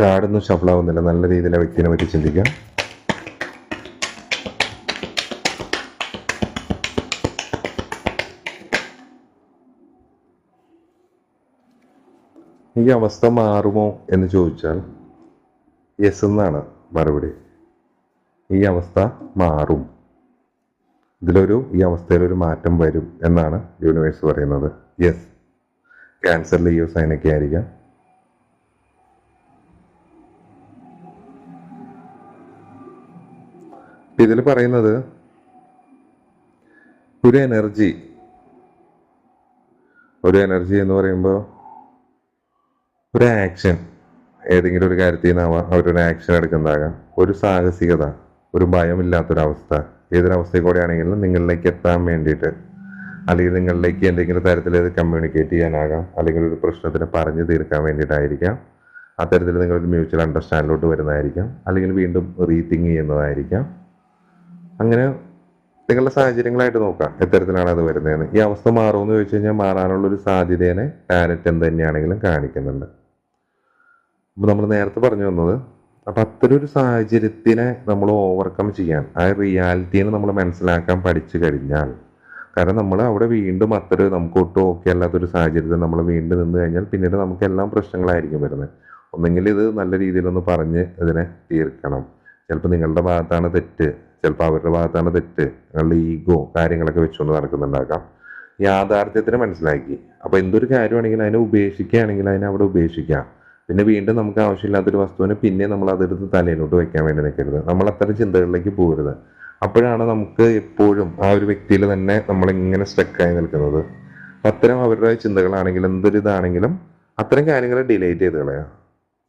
Speaker 1: കാടൊന്നും ഷഫിളാവുന്നില്ല നല്ല രീതിയിൽ ആ വ്യക്തിനെ പറ്റി ചിന്തിക്കാം. ഈ അവസ്ഥ മാറുമോ എന്ന് ചോദിച്ചാൽ യെസ് എന്നാണ് മറുപടി. ഈ അവസ്ഥ മാറും. ഇതിലൊരു ഈ അവസ്ഥയിലൊരു മാറ്റം വരും എന്നാണ് യൂണിവേഴ്സ് പറയുന്നത്. യെസ് ക്യാൻസർ ലിയോ സൈനൊക്കെ ആയിരിക്കാം. ഇതിൽ പറയുന്നത് ഒരു എനർജി ഒരു എനർജി എന്ന് പറയുമ്പോൾ ഒരു ആക്ഷൻ ഏതെങ്കിലും ഒരു കാര്യത്തിൽ നിന്നാവാം അവരൊരു ആക്ഷൻ എടുക്കുന്നതാകാം. ഒരു സാഹസികത ഒരു ഭയമില്ലാത്തൊരവസ്ഥ. ഏതൊരവസ്ഥയിൽ കൂടെ ആണെങ്കിലും നിങ്ങളിലേക്ക് എത്താൻ വേണ്ടിയിട്ട് അല്ലെങ്കിൽ നിങ്ങളിലേക്ക് എന്തെങ്കിലും തരത്തിൽ ഇത് കമ്മ്യൂണിക്കേറ്റ് ചെയ്യാനാകാം അല്ലെങ്കിൽ ഒരു പ്രശ്നത്തിന് പറഞ്ഞു തീർക്കാൻ വേണ്ടിയിട്ടായിരിക്കാം. അത്തരത്തിൽ നിങ്ങളൊരു മ്യൂച്വൽ അണ്ടർസ്റ്റാൻഡിലോട്ട് വരുന്നതായിരിക്കാം അല്ലെങ്കിൽ വീണ്ടും റീത്തിങ് ചെയ്യുന്നതായിരിക്കാം. അങ്ങനെ നിങ്ങളുടെ സാഹചര്യങ്ങളായിട്ട് നോക്കാം എത്തരത്തിലാണ് അത് വരുന്നതെന്ന്. ഈ അവസ്ഥ മാറുമെന്ന് ചോദിച്ചു കഴിഞ്ഞാൽ മാറാനുള്ള ഒരു സാധ്യതേനെ ടാരറ്റ് എന്ത് തന്നെയാണെങ്കിലും കാണിക്കുന്നുണ്ട്. നമ്മൾ നേരത്തെ പറഞ്ഞു വന്നത് അപ്പം അത്തരം ഒരു സാഹചര്യത്തിനെ നമ്മൾ ഓവർകം ചെയ്യാൻ ആ റിയാലിറ്റീനെ നമ്മൾ മനസ്സിലാക്കാൻ പഠിച്ചു കഴിഞ്ഞാൽ കാരണം നമ്മൾ അവിടെ വീണ്ടും അത്ര നമുക്ക് ഒട്ടും ഓക്കെ അല്ലാത്തൊരു സാഹചര്യത്തിൽ നമ്മൾ വീണ്ടും നിന്ന് കഴിഞ്ഞാൽ പിന്നീട് നമുക്ക് എല്ലാം പ്രശ്നങ്ങളായിരിക്കും വരുന്നത്. ഒന്നെങ്കിൽ ഇത് നല്ല രീതിയിലൊന്ന് പറഞ്ഞ് ഇതിനെ തീർക്കണം. ചിലപ്പോൾ നിങ്ങളുടെ ഭാഗത്താണ് തെറ്റ് ചിലപ്പോൾ അവരുടെ ഭാഗത്താണ് തെറ്റ് നിങ്ങളുടെ ഈഗോ കാര്യങ്ങളൊക്കെ വെച്ചുകൊണ്ട് നടക്കുന്നുണ്ടാക്കാം യാഥാർത്ഥ്യത്തിനെ മനസ്സിലാക്കി. അപ്പോൾ എന്തൊരു കാര്യമാണെങ്കിലും അതിനെ ഉപേക്ഷിക്കുകയാണെങ്കിൽ അതിനെ അവിടെ ഉപേക്ഷിക്കാം. പിന്നെ വീണ്ടും നമുക്ക് ആവശ്യമില്ലാത്തൊരു വസ്തുവിനെ പിന്നെ നമ്മൾ അതെടുത്ത് തലയിലോട്ട് വെക്കാൻ വേണ്ടി നിൽക്കരുത്. നമ്മൾ അത്തരം ചിന്തകളിലേക്ക് പോകരുത്. അപ്പോഴാണ് നമുക്ക് എപ്പോഴും ആ ഒരു വ്യക്തിയിൽ തന്നെ നമ്മളിങ്ങനെ സ്റ്റക്കായി നിൽക്കുന്നത്. അത്തരം അവരുടെ ചിന്തകളാണെങ്കിലും എന്തൊരു ഇതാണെങ്കിലും അത്തരം കാര്യങ്ങൾ ഡിലേറ്റ് ചെയ്ത് കളയാം.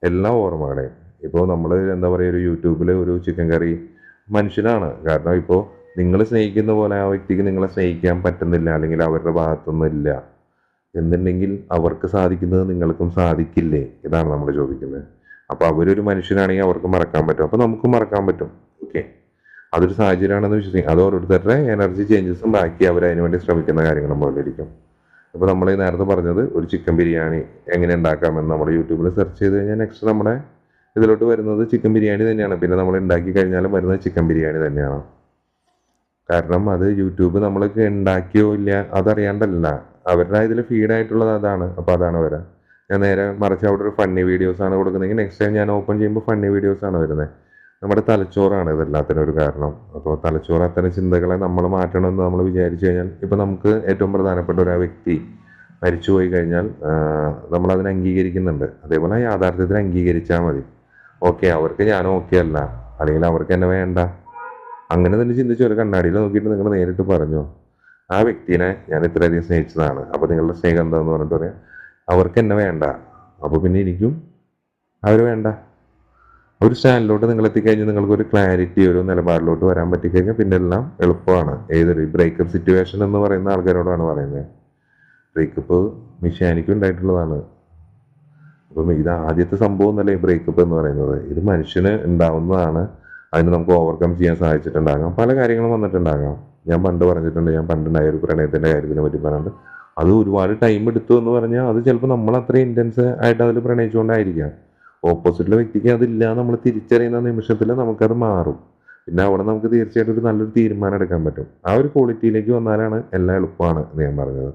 Speaker 1: എല്ലാ ഓർമ്മകളെയും. ഇപ്പോൾ നമ്മൾ എന്താ പറയുക ഒരു യൂട്യൂബിൽ ഒരു ചിക്കൻ കറി മനുഷ്യനാണ്. കാരണം ഇപ്പോൾ നിങ്ങൾ സ്നേഹിക്കുന്ന പോലെ ആ വ്യക്തിക്ക് നിങ്ങളെ സ്നേഹിക്കാൻ പറ്റുന്നില്ല. അല്ലെങ്കിൽ അവരുടെ ഭാഗത്തൊന്നും ഇല്ല. എന്നുണ്ടെങ്കിൽ അവർക്ക് സാധിക്കുന്നത് നിങ്ങൾക്കും സാധിക്കില്ലേ ഇതാണ് നമ്മൾ ചോദിക്കുന്നത്. അപ്പോൾ അവരൊരു മനുഷ്യനാണെങ്കിൽ അവർക്ക് മറക്കാൻ പറ്റും. അപ്പോൾ നമുക്കും മറക്കാൻ പറ്റും. ഓക്കെ. അതൊരു സാഹചര്യമാണെന്ന് വിശ്വസിക്കും. അത് ഓരോരുത്തരുടെ എനർജി ചേഞ്ചസും ബാക്കി അവർ അതിനു വേണ്ടി ശ്രമിക്കുന്ന കാര്യങ്ങളും പോലെ ഇരിക്കും. ഇപ്പോൾ നമ്മൾ നേരത്തെ പറഞ്ഞത് ഒരു ചിക്കൻ ബിരിയാണി എങ്ങനെ ഉണ്ടാക്കാമെന്ന് നമ്മൾ യൂട്യൂബിൽ സെർച്ച് ചെയ്ത് കഴിഞ്ഞാൽ നെക്സ്റ്റ് നമ്മുടെ ഇതിലോട്ട് വരുന്നത് ചിക്കൻ ബിരിയാണി തന്നെയാണ്. പിന്നെ നമ്മൾ ഉണ്ടാക്കി കഴിഞ്ഞാലും വരുന്നത് ചിക്കൻ ബിരിയാണി തന്നെയാണ്. കാരണം അത് യൂട്യൂബ് നമ്മൾ ഉണ്ടാക്കിയോ ഇല്ല അതറിയാണ്ടല്ല. അവരുടെ ഇതിൽ ഫീഡായിട്ടുള്ളത് അതാണ്. അപ്പോൾ അതാണ് വരാം. ഞാൻ നേരെ മറിച്ച് അവിടെ ഒരു ഫണ്ണി വീഡിയോസ് ആണ് കൊടുക്കുന്നതെങ്കിൽ നെക്സ്റ്റ് ടൈം ഞാൻ ഓപ്പൺ ചെയ്യുമ്പോൾ ഫണ്ണി വീഡിയോസ് ആണ് വരുന്നത് നമ്മുടെ തലച്ചോറാണ് ഇതെല്ലാത്തിനും ഒരു കാരണം. അപ്പോൾ തലച്ചോറ് അത്തരം ചിന്തകളെ നമ്മൾ മാറ്റണമെന്ന് നമ്മൾ വിചാരിച്ചു കഴിഞ്ഞാൽ ഇപ്പോൾ നമുക്ക് ഏറ്റവും പ്രധാനപ്പെട്ട ഒരു വ്യക്തി മരിച്ചുപോയി കഴിഞ്ഞാൽ നമ്മൾ അതിനെ അംഗീകരിക്കുന്നുണ്ട്. അതേപോലെ യാഥാർത്ഥ്യത്തിന് അംഗീകരിച്ചാൽ മതി. ഓക്കെ അവർക്ക് ഞാൻ ഓക്കെ അല്ല. അല്ലെങ്കിൽ അവർക്ക് എന്നെ വേണ്ട. അങ്ങനെ തന്നെ ചിന്തിച്ച് ഒരു കണ്ണാടിയിൽ നോക്കിയിട്ട് നിങ്ങൾ നേരിട്ട് പറഞ്ഞു? ആ വ്യക്തിനെ ഞാൻ ഇത്രയധികം സ്നേഹിച്ചതാണ്. അപ്പോൾ നിങ്ങളുടെ സ്നേഹം എന്താന്ന് പറഞ്ഞിട്ട് പറയാം. അവർക്ക് എന്നെ വേണ്ട. അപ്പോൾ പിന്നെ എനിക്കും അവർ വേണ്ട. ഒരു സ്റ്റാൻഡിലോട്ട് നിങ്ങൾ എത്തിക്കഴിഞ്ഞാൽ നിങ്ങൾക്ക് ഒരു ക്ലാരിറ്റി ഒരു നിലപാടിലോട്ട് വരാൻ പറ്റിക്കഴിഞ്ഞാൽ പിന്നെ എല്ലാം എളുപ്പമാണ്. ഏതൊരു ബ്രേക്കപ്പ് സിറ്റുവേഷൻ എന്ന് പറയുന്ന ആൾക്കാരോടാണ് പറയുന്നത് ബ്രേക്കപ്പ് മിഷാനിക്കും ഉണ്ടായിട്ടുള്ളതാണ്. അപ്പം ഇത് ആദ്യത്തെ സംഭവം അല്ലേ ബ്രേക്കപ്പ് എന്ന് പറയുന്നത്? ഇത് മനുഷ്യന് ഉണ്ടാവുന്നതാണ്. അതിന് നമുക്ക് ഓവർകം ചെയ്യാൻ സാധിച്ചിട്ടുണ്ടാകാം. പല കാര്യങ്ങളും വന്നിട്ടുണ്ടാകാം. ഞാൻ പണ്ട് പറഞ്ഞിട്ടുണ്ട് ഞാൻ പണ്ടുണ്ടായ ഒരു പ്രണയത്തിന്റെ കാര്യത്തിനെ പറ്റി പറഞ്ഞിട്ടുണ്ട്. അത് ഒരുപാട് ടൈം എടുത്തു എന്ന് പറഞ്ഞാൽ അത് ചിലപ്പോൾ നമ്മൾ അത്രയും ഇന്റൻസ് ആയിട്ട് അതിൽ പ്രണയിച്ചുകൊണ്ടായിരിക്കാം. ഓപ്പോസിറ്റിലെ വ്യക്തിക്ക് അതില്ല നമ്മൾ തിരിച്ചറിയുന്ന നിമിഷത്തിൽ നമുക്കത് മാറും. പിന്നെ അവിടെ നമുക്ക് തീർച്ചയായിട്ടും ഒരു നല്ലൊരു തീരുമാനം എടുക്കാൻ പറ്റും. ആ ഒരു ക്വാളിറ്റിയിലേക്ക് വന്നാലാണ് എല്ലാം എളുപ്പമാണ് എന്ന് ഞാൻ പറഞ്ഞത്.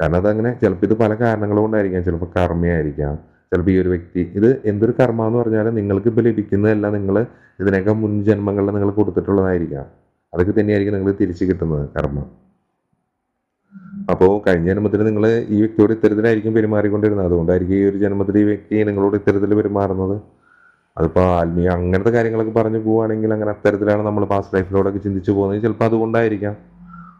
Speaker 1: കാരണം അതങ്ങനെ ചിലപ്പോൾ ഇത് പല കാരണങ്ങൾ കൊണ്ടായിരിക്കാം. ചിലപ്പോൾ കർമ്മയായിരിക്കാം. ചിലപ്പോൾ ഈ ഒരു വ്യക്തി ഇത് എന്തൊരു കർമ്മ എന്ന് പറഞ്ഞാൽ നിങ്ങൾക്ക് ഇപ്പോൾ ലഭിക്കുന്നതല്ല നിങ്ങൾ ഇതിനൊക്കെ മുൻ ജന്മങ്ങളിൽ നിങ്ങൾ കൊടുത്തിട്ടുള്ളതായിരിക്കാം. അതൊക്കെ തന്നെയായിരിക്കും നിങ്ങൾ തിരിച്ചു കിട്ടുന്നത് കർമ്മം. അപ്പോൾ കഴിഞ്ഞ ജന്മത്തിൽ നിങ്ങൾ ഈ വ്യക്തിയോട് ഇത്തരത്തിലായിരിക്കും പെരുമാറിക്കൊണ്ടിരുന്നത്. അതുകൊണ്ടായിരിക്കും ഈ ഒരു ജന്മത്തിൽ ഈ വ്യക്തി നിങ്ങളോട് ഇത്തരത്തിൽ പെരുമാറുന്നത്. അതിപ്പോൾ ആത്മീയ അങ്ങനത്തെ കാര്യങ്ങളൊക്കെ പറഞ്ഞു പോവുകയാണെങ്കിൽ അങ്ങനെ അത്തരത്തിലാണ് നമ്മൾ പാസ്റ്റ് ലൈഫിലോടൊക്കെ ചിന്തിച്ചു പോകുന്നത്. ചിലപ്പോൾ അതുകൊണ്ടായിരിക്കാം.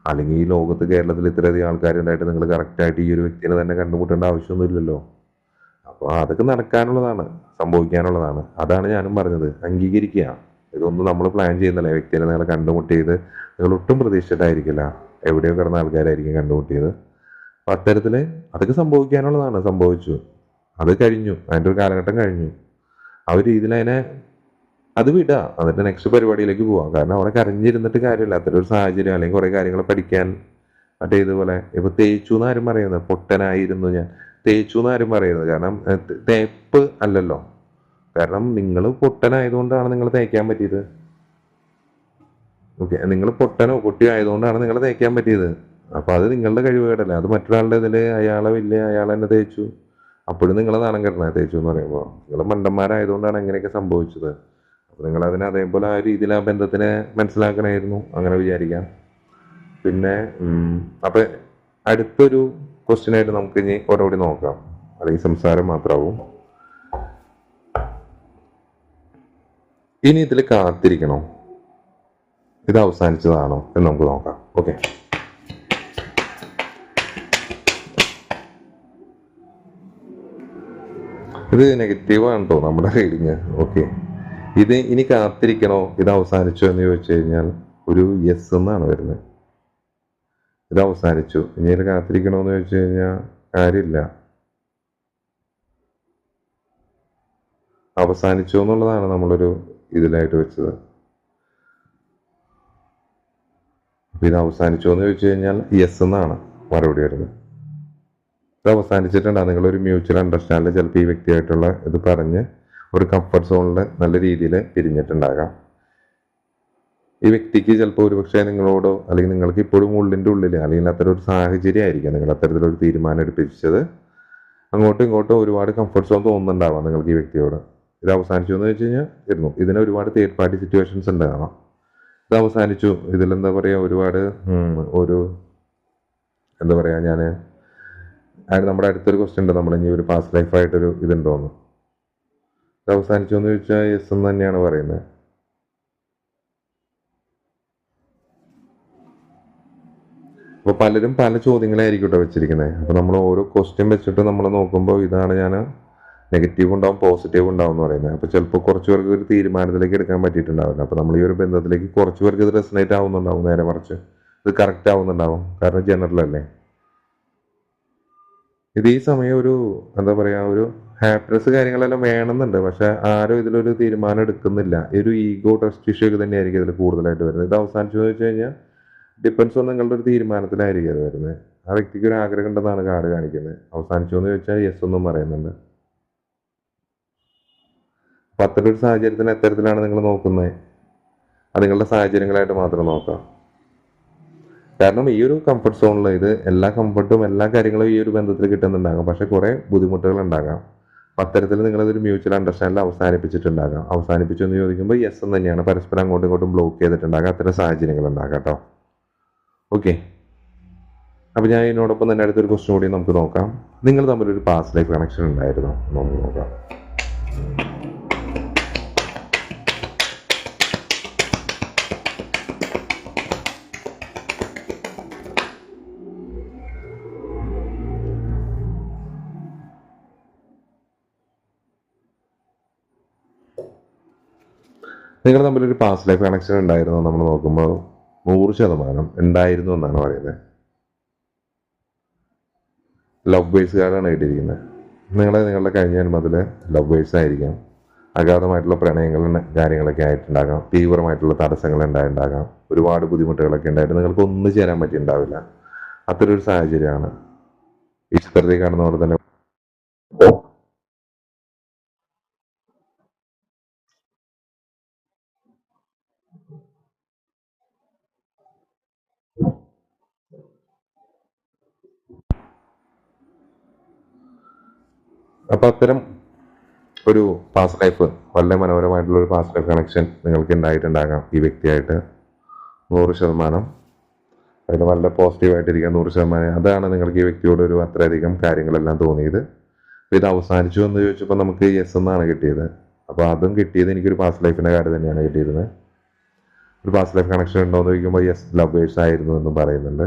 Speaker 1: അല്ലെങ്കിൽ ഈ ലോകത്ത് കേരളത്തിൽ ഇത്രയധികം ആൾക്കാരുണ്ടായിട്ട് നിങ്ങൾ കറക്റ്റായിട്ട് ഈ ഒരു വ്യക്തിനെ തന്നെ കണ്ടുമുട്ടേണ്ട ആവശ്യമൊന്നുമില്ലല്ലോ. അപ്പോൾ അതൊക്കെ നടക്കാനുള്ളതാണ് സംഭവിക്കാനുള്ളതാണ്. അതാണ് ഞാനും പറഞ്ഞത്. അംഗീകരിക്കുക. ഇതൊന്നും നമ്മൾ പ്ലാൻ ചെയ്യുന്നില്ല. വ്യക്തിയെ നിങ്ങൾ കണ്ടുമുട്ടിയത് നിങ്ങൾ ഒട്ടും പ്രതീക്ഷിച്ചിട്ടായിരിക്കില്ല. എവിടെയോ കിടന്ന ആൾക്കാരായിരിക്കും കണ്ടുമുട്ടിയത്. അപ്പം അത്തരത്തിൽ അതൊക്കെ സംഭവിക്കാനുള്ളതാണ്. സംഭവിച്ചു. അത് കഴിഞ്ഞു. അതിന്റെ ഒരു കാലഘട്ടം കഴിഞ്ഞു. ആ ഒരു രീതിയിൽ അതിനെ അത് വിടുക അതിന്റെ നെക്സ്റ്റ് പരിപാടിയിലേക്ക് പോവാം. കാരണം അവിടെ കരഞ്ഞിരുന്നിട്ട് കാര്യമില്ല. അത്തരം ഒരു സാഹചര്യം അല്ലെങ്കിൽ കുറേ കാര്യങ്ങൾ പഠിക്കാൻ മറ്റേ ഇതുപോലെ ഇപ്പൊ തേച്ചു എന്ന് ആരും പറയുന്നത്. പൊട്ടനായിരുന്നു ഞാൻ. തേച്ചു എന്ന് ആരും പറയുന്നത്. കാരണം തേപ്പ് അല്ലല്ലോ. കാരണം നിങ്ങൾ പൊട്ടനായതുകൊണ്ടാണ് നിങ്ങൾ തേക്കാൻ പറ്റിയത്. ഓക്കെ നിങ്ങൾ പൊട്ടനോ പൊട്ടിയോ ആയതുകൊണ്ടാണ് നിങ്ങൾ തേക്കാൻ പറ്റിയത്. അപ്പൊ അത് നിങ്ങളുടെ കഴിവുകേടല്ല. അത് മറ്റൊരാളുടെ ഇതിൽ അയാളെ വലിയ അയാൾ തന്നെ തേച്ചു. അപ്പോഴും നിങ്ങൾ നാണം കെട്ടണേ തേച്ചു എന്ന് പറയുമ്പോൾ നിങ്ങൾ മണ്ടന്മാരായതുകൊണ്ടാണ് അങ്ങനെയൊക്കെ സംഭവിച്ചത്. അപ്പൊ നിങ്ങൾ അതിനെ അതേപോലെ ആ രീതിയിൽ ആ ബന്ധത്തിനെ മനസ്സിലാക്കണമായിരുന്നു അങ്ങനെ വിചാരിക്കാം. പിന്നെ അപ്പൊ അടുത്തൊരു ക്വസ്റ്റ്യനായിട്ട് നമുക്ക് ഇനി ഓരോടി നോക്കാം. അല്ലെങ്കിൽ സംസാരം മാത്രമാവും. ഇനി ഇതിൽ കാത്തിരിക്കണോ. ഇത് അവസാനിച്ചതാണോ എന്ന് നമുക്ക് നോക്കാം. ഓക്കെ ഇത് നെഗറ്റീവ് ആണ് കേട്ടോ നമ്മുടെ റീഡിങ് ഓക്കെ ഇത് ഇനി കാത്തിരിക്കണോ? ഇത് അവസാനിച്ചു എന്ന് ചോദിച്ചു കഴിഞ്ഞാൽ ഒരു യെസ് എന്നാണ് വരുന്നത്. ഇത് അവസാനിച്ചു. ഇനി ഇത് കാത്തിരിക്കണോ എന്ന് ചോദിച്ചു കഴിഞ്ഞാൽ കാര്യമില്ല. അവസാനിച്ചു എന്നുള്ളതാണ് നമ്മളൊരു ഇതിലായിട്ട് വെച്ചത്. അപ്പൊ ഇത് അവസാനിച്ചോ എന്ന് ചോദിച്ചു കഴിഞ്ഞാൽ യെസ് എന്നാണ് മറുപടി വരുന്നത്. ഇത് അവസാനിച്ചിട്ടുണ്ടാകും നിങ്ങളൊരു മ്യൂച്വൽ അണ്ടർസ്റ്റാൻഡിൽ ചിലപ്പോൾ ഈ വ്യക്തിയായിട്ടുള്ള ഇത് പറഞ്ഞ് ഒരു കംഫർട്ട് സോണിൽ നല്ല രീതിയിൽ പിരിഞ്ഞിട്ടുണ്ടാകാം. ഈ വ്യക്തിക്ക് ചിലപ്പോൾ ഒരുപക്ഷെ നിങ്ങളോടോ അല്ലെങ്കിൽ നിങ്ങൾക്ക് ഇപ്പോഴും ഉള്ളിന്റെ ഉള്ളിൽ അല്ലെങ്കിൽ അത്തരം ഒരു സാഹചര്യം ആയിരിക്കാം. നിങ്ങൾ അത്തരത്തിലൊരു തീരുമാനം എടുപ്പിച്ചത്. അങ്ങോട്ടും ഇങ്ങോട്ടും ഒരുപാട് കംഫർട്ട് സോൺ തോന്നുന്നുണ്ടാവാം നിങ്ങൾക്ക് ഈ വ്യക്തിയോട്. ഇത് അവസാനിച്ചു എന്ന് വെച്ച് കഴിഞ്ഞാൽ ഇരുന്നു ഇതിന് ഒരുപാട് തേർഡ് പാർട്ടി സിറ്റുവേഷൻസ് ഉണ്ടാകണം ഇത് അവസാനിച്ചു. ഇതിലെന്താ പറയുക ഒരുപാട് ഒരു എന്താ പറയുക ഞാൻ നമ്മുടെ അടുത്തൊരു ക്വസ്റ്റ്യൻ ഉണ്ട്. നമ്മൾ ഇനി ഒരു പാസ്റ്റ് ലൈഫായിട്ടൊരു ഇതുണ്ടോന്ന് ഇത് അവസാനിച്ചു എന്ന് ചോദിച്ചാൽ യെസ് എന്ന് തന്നെയാണ് പറയുന്നത്. അപ്പോൾ പലരും പല ചോദ്യങ്ങളായിരിക്കും കേട്ടോ വെച്ചിരിക്കുന്നത്. അപ്പോൾ നമ്മൾ ഓരോ ക്വസ്റ്റ്യൻ വെച്ചിട്ട് നമ്മൾ നോക്കുമ്പോൾ ഇതാണ് ഞാൻ നെഗറ്റീവ് ഉണ്ടാവും പോസിറ്റീവ് ഉണ്ടാവും എന്ന് പറയുന്നത്. അപ്പോൾ ചിലപ്പോൾ കുറച്ച് പേർക്ക് ഒരു തീരുമാനത്തിലേക്ക് എടുക്കാൻ പറ്റിയിട്ടുണ്ടാവില്ല. അപ്പോൾ നമ്മൾ ഈ ഒരു ബന്ധത്തിലേക്ക് കുറച്ച് പേർക്ക് ഇത് റെസനേറ്റ് ആവുന്നുണ്ടാവും നേരെ മറിച്ച്. ഇത് കറക്റ്റ് ആവുന്നുണ്ടാവും. കാരണം ജനറൽ അല്ലേ. ഇത് ഈ സമയം ഒരു എന്താ പറയാ ഒരു ഹാപ്പിനെസ് കാര്യങ്ങളെല്ലാം വേണമെന്നുണ്ട്. പക്ഷെ ആരും ഇതിലൊരു തീരുമാനം എടുക്കുന്നില്ല. ഒരു ഈഗോ ട്രസ്റ്റ് ഇഷ്യൂ ഒക്കെ തന്നെയായിരിക്കും ഇതിൽ കൂടുതലായിട്ട് വരുന്നത്. ഇത് അവസാനിച്ചു ചോദിച്ചു കഴിഞ്ഞാൽ ഡിപ്പെൻസ് ഓൺ നിങ്ങളുടെ ഒരു തീരുമാനത്തിലായിരിക്കും അത് വരുന്നത്. ആ വ്യക്തിക്ക് ഒരു ആഗ്രഹം ഉണ്ടെന്നാണ് കാർഡ് കാണിക്കുന്നത്. അവസാനിച്ചു എന്ന് ചോദിച്ചാൽ യെസ് ഒന്നും പറയുന്നുണ്ട്. അപ്പൊ അത്തരമൊരു സാഹചര്യത്തിന് എത്തരത്തിലാണ് നിങ്ങൾ നോക്കുന്നത്. അത് നിങ്ങളുടെ സാഹചര്യങ്ങളായിട്ട് മാത്രം നോക്കാം. കാരണം ഈ ഒരു കംഫർട്ട് സോണിൽ ഇത് എല്ലാ കംഫർട്ടും എല്ലാ കാര്യങ്ങളും ഈ ഒരു ബന്ധത്തിൽ കിട്ടുന്നുണ്ടാകാം. പക്ഷെ കുറെ ബുദ്ധിമുട്ടുകൾ ഉണ്ടാകാം. അത്തരത്തിൽ നിങ്ങളതൊരു മ്യൂച്വൽ അണ്ടർസ്റ്റാൻഡിൽ അവസാനിപ്പിച്ചിട്ടുണ്ടാകാം. അവസാനിപ്പിച്ചു എന്ന് ചോദിക്കുമ്പോൾ യെസ് എന്ന് തന്നെയാണ്. പരസ്പരം അങ്ങോട്ടും ഇങ്ങോട്ടും ബ്ലോക്ക് ചെയ്തിട്ടുണ്ടാകാം. അത്തരം സാഹചര്യങ്ങൾ ഉണ്ടാകാം കേട്ടോ. ഓക്കെ അപ്പൊ ഞാൻ ഇതിനോടൊപ്പം തന്നെ അടുത്തൊരു ക്വസ്റ്റ്യൻ കൂടി നമുക്ക് നോക്കാം. നിങ്ങൾ തമ്മിലൊരു പാസ്റ്റ് ലൈഫ് കണക്ഷൻ ഉണ്ടായിരുന്നു. നമുക്ക് നോക്കാം. നിങ്ങൾ ഒരു പാസ്റ്റ് ലൈഫ് കണക്ഷൻ ഉണ്ടായിരുന്നു? നമ്മൾ നോക്കുമ്പോൾ നൂറ് ശതമാനം ഉണ്ടായിരുന്നു എന്നാണ് പറയുന്നത് ലവ് ബേസ് കാർഡാണ് കിട്ടിയിരിക്കുന്നത് നിങ്ങളെ നിങ്ങളുടെ കഴിഞ്ഞ ജന്മത്തിൽ ലവ് ബേസ് ആയിരിക്കാം അഗാധമായിട്ടുള്ള പ്രണയങ്ങളും കാര്യങ്ങളൊക്കെ ആയിട്ടുണ്ടാകാം. തീവ്രമായിട്ടുള്ള തടസ്സങ്ങൾ ഉണ്ടായിട്ടുണ്ടാകാം. ഒരുപാട് ബുദ്ധിമുട്ടുകളൊക്കെ ഉണ്ടായിട്ട് നിങ്ങൾക്ക് ഒന്നും ചേരാൻ പറ്റിയിട്ടുണ്ടാവില്ല. അത്തരൊരു സാഹചര്യമാണ്. ഈ ചിത്രത്തിൽ കാണുന്ന പോലെ തന്നെ അപ്പൊ അത്തരം ഒരു പാസ്റ്റ് ലൈഫ് വളരെ മനോഹരമായിട്ടുള്ള ഒരു പാസ്റ്റ് ലൈഫ് കണക്ഷൻ നിങ്ങൾക്ക് ഉണ്ടായിട്ടുണ്ടാകാം ഈ വ്യക്തിയായിട്ട്. നൂറ് ശതമാനം. അതിൽ വളരെ പോസിറ്റീവായിട്ടിരിക്കുക നൂറ് ശതമാനം. അതാണ് നിങ്ങൾക്ക് ഈ വ്യക്തിയോട് ഒരു അത്രയധികം കാര്യങ്ങളെല്ലാം തോന്നിയത്. ഇത് അവസാനിച്ചു എന്ന് ചോദിച്ചപ്പോൾ നമുക്ക് യെസ് എന്നാണ് കിട്ടിയത്. അപ്പോൾ അതും കിട്ടിയത് എനിക്കൊരു പാസ്റ്റ് ലൈഫിന്റെ കാര്യം തന്നെയാണ് കിട്ടിയിരുന്നത്. ഒരു പാസ്റ്റ് ലൈഫ് കണക്ഷൻ ഉണ്ടോ എന്ന് ചോദിക്കുമ്പോൾ യെസ് ലവേഴ്സ് ആയിരുന്നു എന്നും പറയുന്നുണ്ട്.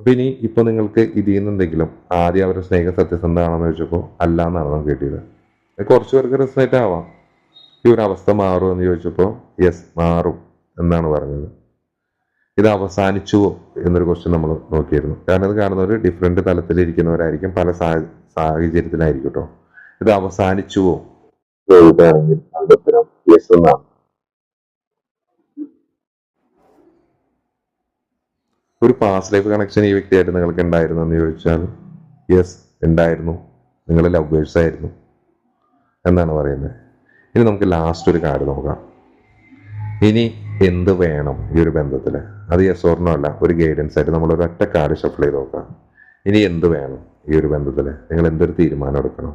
Speaker 1: അപ്പൊ ഇനി ഇപ്പോൾ നിങ്ങൾക്ക് ഇതിൽ നിന്ന് എന്തെങ്കിലും ആദ്യം അവരുടെ സ്നേഹം സത്യസന്ധമാണെന്ന് ചോദിച്ചപ്പോൾ അല്ല എന്നാണ് നമുക്ക് കിട്ടിയത് കുറച്ച് പേർക്ക് റിസനേറ്റ് ആവാം. ഈ ഒരു അവസ്ഥ മാറും എന്ന് ചോദിച്ചപ്പോൾ യെസ് മാറും എന്നാണ് പറഞ്ഞത്. ഇത് അവസാനിച്ചുവോ എന്നൊരു ക്വസ്റ്റ്യൻ നമ്മൾ നോക്കിയിരുന്നു. കാരണം ഇത് കാണുന്നവർ ഡിഫറെന്റ് തലത്തിലിരിക്കുന്നവരായിരിക്കും പല സാഹ- സാഹചര്യത്തിലായിരിക്കും കേട്ടോ ഇത് അവസാനിച്ചുവോ? ചോദിക്കുകയാണെങ്കിൽ അതിന്റെ ഉത്തരം യെസ് എന്നാണ് ഒരു പാസ്റ്റ് ലൈഫ് കണക്ഷൻ ഈ വ്യക്തിയായിട്ട് നിങ്ങൾക്ക് ഉണ്ടായിരുന്നു എന്ന് ചോദിച്ചാൽ യെസ് ഉണ്ടായിരുന്നു. നിങ്ങൾ ലവേഴ്സ് ആയിരുന്നു. എന്നാണ് പറയുന്നത്. ഇനി നമുക്ക് ലാസ്റ്റ് ഒരു കാര്യം നോക്കാം. ഇനി എന്ത് വേണം ഈ ഒരു ബന്ധത്തിൽ അത് യെസ് ഓർണോ അല്ല ഒരു ഗൈഡൻസ് ആയിട്ട് നമ്മൾ ഒരു ഒറ്റ കാർഡ് ഷഫിൾ ചെയ്ത് നോക്കാം. ഇനി എന്ത് വേണം ഈ ഒരു ബന്ധത്തിൽ നിങ്ങൾ എന്തൊരു തീരുമാനം എടുക്കണം?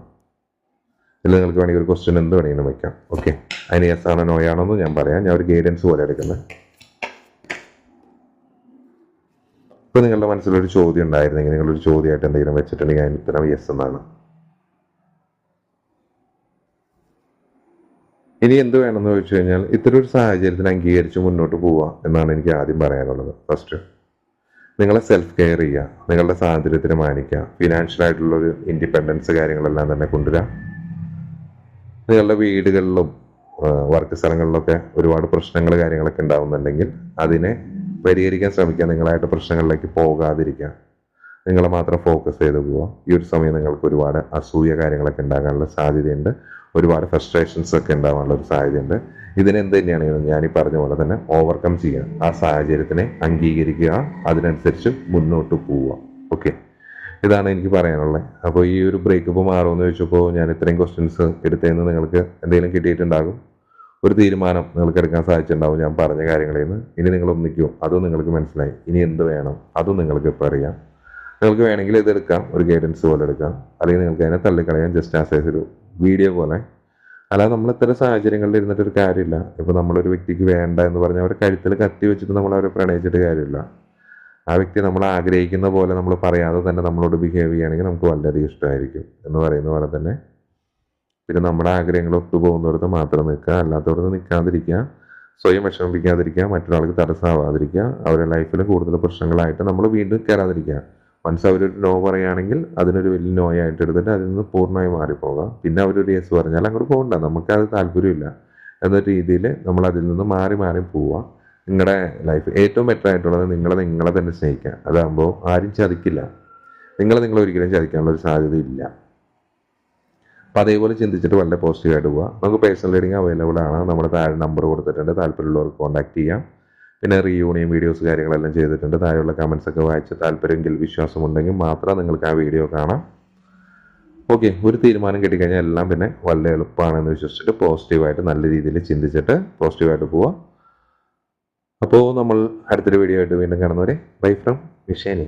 Speaker 1: ഇതിൽ നിങ്ങൾക്ക് വേണമെങ്കിൽ ഒരു ക്വസ്റ്റ്യൻ എന്ത് വേണമെങ്കിലും വെക്കാം. ഓക്കെ അതിന് യെസ് ആണോ നോയാണോ എന്ന് ഞാൻ പറയാം. ഞാൻ ഒരു ഗൈഡൻസ് പോലെ എടുക്കുന്നത്. ഇപ്പൊ നിങ്ങളുടെ മനസ്സിലൊരു ചോദ്യം ഉണ്ടായിരുന്നെങ്കിൽ നിങ്ങളൊരു ചോദ്യമായിട്ട് എന്തെങ്കിലും വെച്ചിട്ടുണ്ടെങ്കിൽ അതിന് ഉത്തരം യെസ് എന്നാണ്. ഇനി എന്ത് വേണമെന്ന് ചോദിച്ചു കഴിഞ്ഞാൽ ഇത്തരം ഒരു സാഹചര്യത്തിന് അംഗീകരിച്ച് മുന്നോട്ട് പോവുക എന്നാണ് എനിക്ക് ആദ്യം പറയാനുള്ളത്. ഫസ്റ്റ് നിങ്ങളെ സെൽഫ് കെയർ ചെയ്യുക നിങ്ങളുടെ സാഹചര്യത്തിന് മാനിക്കുക ഫിനാൻഷ്യൽ ആയിട്ടുള്ള ഒരു ഇൻഡിപെൻഡൻസ് കാര്യങ്ങളെല്ലാം തന്നെ കൊണ്ടുവരിക. നിങ്ങളുടെ വീടുകളിലും വർക്ക് സ്ഥലങ്ങളിലൊക്കെ ഒരുപാട് പ്രശ്നങ്ങൾ കാര്യങ്ങളൊക്കെ ഉണ്ടാവുന്നുണ്ടെങ്കിൽ അതിനെ പരിഹരിക്കാൻ ശ്രമിക്കുക നിങ്ങളായിട്ട് പ്രശ്നങ്ങളിലേക്ക് പോകാതിരിക്കുക. നിങ്ങൾ മാത്രം ഫോക്കസ് ചെയ്ത് പോവുക. ഈ ഒരു സമയം നിങ്ങൾക്ക് ഒരുപാട് അസൂയ കാര്യങ്ങളൊക്കെ ഉണ്ടാകാനുള്ള സാധ്യതയുണ്ട്. ഒരുപാട് ഫ്രസ്ട്രേഷൻസ് ഒക്കെ ഉണ്ടാകാനുള്ള ഒരു സാധ്യതയുണ്ട്. ഇതിനെന്ത് തന്നെയാണെങ്കിലും ഞാൻ ഈ പറഞ്ഞ പോലെ തന്നെ ഓവർകം ചെയ്യുക. ആ സാഹചര്യത്തിനെ അംഗീകരിക്കുക. അതിനനുസരിച്ച് മുന്നോട്ട് പോവുക. ഓക്കെ ഇതാണ് എനിക്ക് പറയാനുള്ളത്. അപ്പോൾ ഈ ഒരു ബ്രേക്കപ്പ് മാറുമെന്ന് ചോദിച്ചപ്പോൾ ഞാൻ ഇത്രയും ക്വസ്റ്റ്യൻസ് എടുത്തതെന്ന് നിങ്ങൾക്ക് എന്തെങ്കിലും കിട്ടിയിട്ടുണ്ടാകും? ഒരു തീരുമാനം നിങ്ങൾക്ക് എടുക്കാൻ സാധിച്ചിട്ടുണ്ടാവും ഞാൻ പറഞ്ഞ കാര്യങ്ങളിൽ നിന്ന്. ഇനി നിങ്ങൾ ഒന്നിക്കൂ? അതും നിങ്ങൾക്ക് മനസ്സിലായി. ഇനി എന്ത് വേണം? അതും നിങ്ങൾക്ക് ഇപ്പോൾ അറിയാം. നിങ്ങൾക്ക് വേണമെങ്കിൽ ഇത് എടുക്കാം. ഒരു ഗൈഡൻസ് പോലെ എടുക്കാം. അല്ലെങ്കിൽ നിങ്ങൾക്ക് അതിനെ തള്ളിക്കളയാം ജസ്റ്റ് ആസ് ഒരു വീഡിയോ പോലെ. അല്ലാതെ നമ്മൾ ഇത്തരം സാഹചര്യങ്ങളിൽ ഇരുന്നിട്ട് ഒരു കാര്യമില്ല. ഇപ്പോൾ നമ്മളൊരു വ്യക്തിക്ക് വേണ്ട എന്ന് പറഞ്ഞാൽ അവരെ കഴുത്തിൽ കത്തി വെച്ചിട്ട് നമ്മൾ അവരെ പ്രണയിച്ചിട്ട് കാര്യമില്ല. ആ വ്യക്തി നമ്മൾ ആഗ്രഹിക്കുന്ന പോലെ നമ്മൾ പറയാതെ തന്നെ നമ്മളോട് ബിഹേവ് ചെയ്യുകയാണെങ്കിൽ നമുക്ക് വളരെയധികം ഇഷ്ടമായിരിക്കും എന്ന് പറയുന്ന പോലെ തന്നെ പിന്നെ നമ്മുടെ ആഗ്രഹങ്ങൾ ഒത്തുപോകുന്നിടത്ത് മാത്രം നിൽക്കുക അല്ലാത്തവർക്ക് നിൽക്കാതിരിക്കുക സ്വയം വിഷമിപ്പിക്കാതിരിക്കുക മറ്റൊരാൾക്ക് തടസ്സമാവാതിരിക്കുക അവരുടെ ലൈഫിൽ കൂടുതൽ പ്രശ്നങ്ങളായിട്ട് നമ്മൾ വീണ്ടും കയറാതിരിക്കുക. മനസ്സ് അവരൊരു നോ പറയുകയാണെങ്കിൽ അതിനൊരു വലിയ നോ ആയിട്ട് എടുത്തിട്ട് അതിൽ നിന്ന് പൂർണമായി മാറിപ്പോകാം. പിന്നെ അവരൊരു യെസ് പറഞ്ഞാൽ അങ്ങോട്ട് പോകണ്ട നമുക്കത് താല്പര്യമില്ല എന്ന രീതിയിൽ നമ്മൾ അതിൽ നിന്ന് മാറി മാറി പോവുക. നിങ്ങളുടെ ലൈഫ് ഏറ്റവും ബെറ്റർ ആയിട്ടുള്ളത് നിങ്ങളെ നിങ്ങളെ തന്നെ സ്നേഹിക്കുക. അതാകുമ്പോൾ ആരും ചതിക്കില്ല. നിങ്ങളെ നിങ്ങൾ ഒരിക്കലും ചതിക്കാനുള്ള ഒരു സാധ്യതയില്ല. അപ്പോൾ അതേപോലെ ചിന്തിച്ചിട്ട് വളരെ പോസിറ്റീവായിട്ട് പോവുക നമുക്ക് പേഴ്സണൽ റീഡിങ് അവൈലബിൾ ആണ്. നമ്മുടെ താഴെ നമ്പർ കൊടുത്തിട്ടുണ്ട്. താല്പര്യമുള്ളവർക്ക് കോൺടാക്ട് ചെയ്യാം. പിന്നെ റീയൂണിയൻ വീഡിയോസ് കാര്യങ്ങളെല്ലാം ചെയ്തിട്ടുണ്ട്. താഴെയുള്ള കമൻസ് ഒക്കെ വായിച്ച് താല്പര്യമെങ്കിൽ വിശ്വാസമുണ്ടെങ്കിൽ മാത്രം നിങ്ങൾക്ക് ആ വീഡിയോ കാണാം. ഓക്കെ ഒരു തീരുമാനം കിട്ടിക്കഴിഞ്ഞാൽ എല്ലാം പിന്നെ വളരെ എളുപ്പമാണെന്ന് വിശ്വസിച്ചിട്ട് പോസിറ്റീവായിട്ട് നല്ല രീതിയിൽ ചിന്തിച്ചിട്ട് പോസിറ്റീവായിട്ട് പോവാം. അപ്പോൾ നമ്മൾ അടുത്തൊരു വീഡിയോ ആയിട്ട് വീണ്ടും കാണുന്നവരെ ബൈ ഫ്രം വിഷയനി.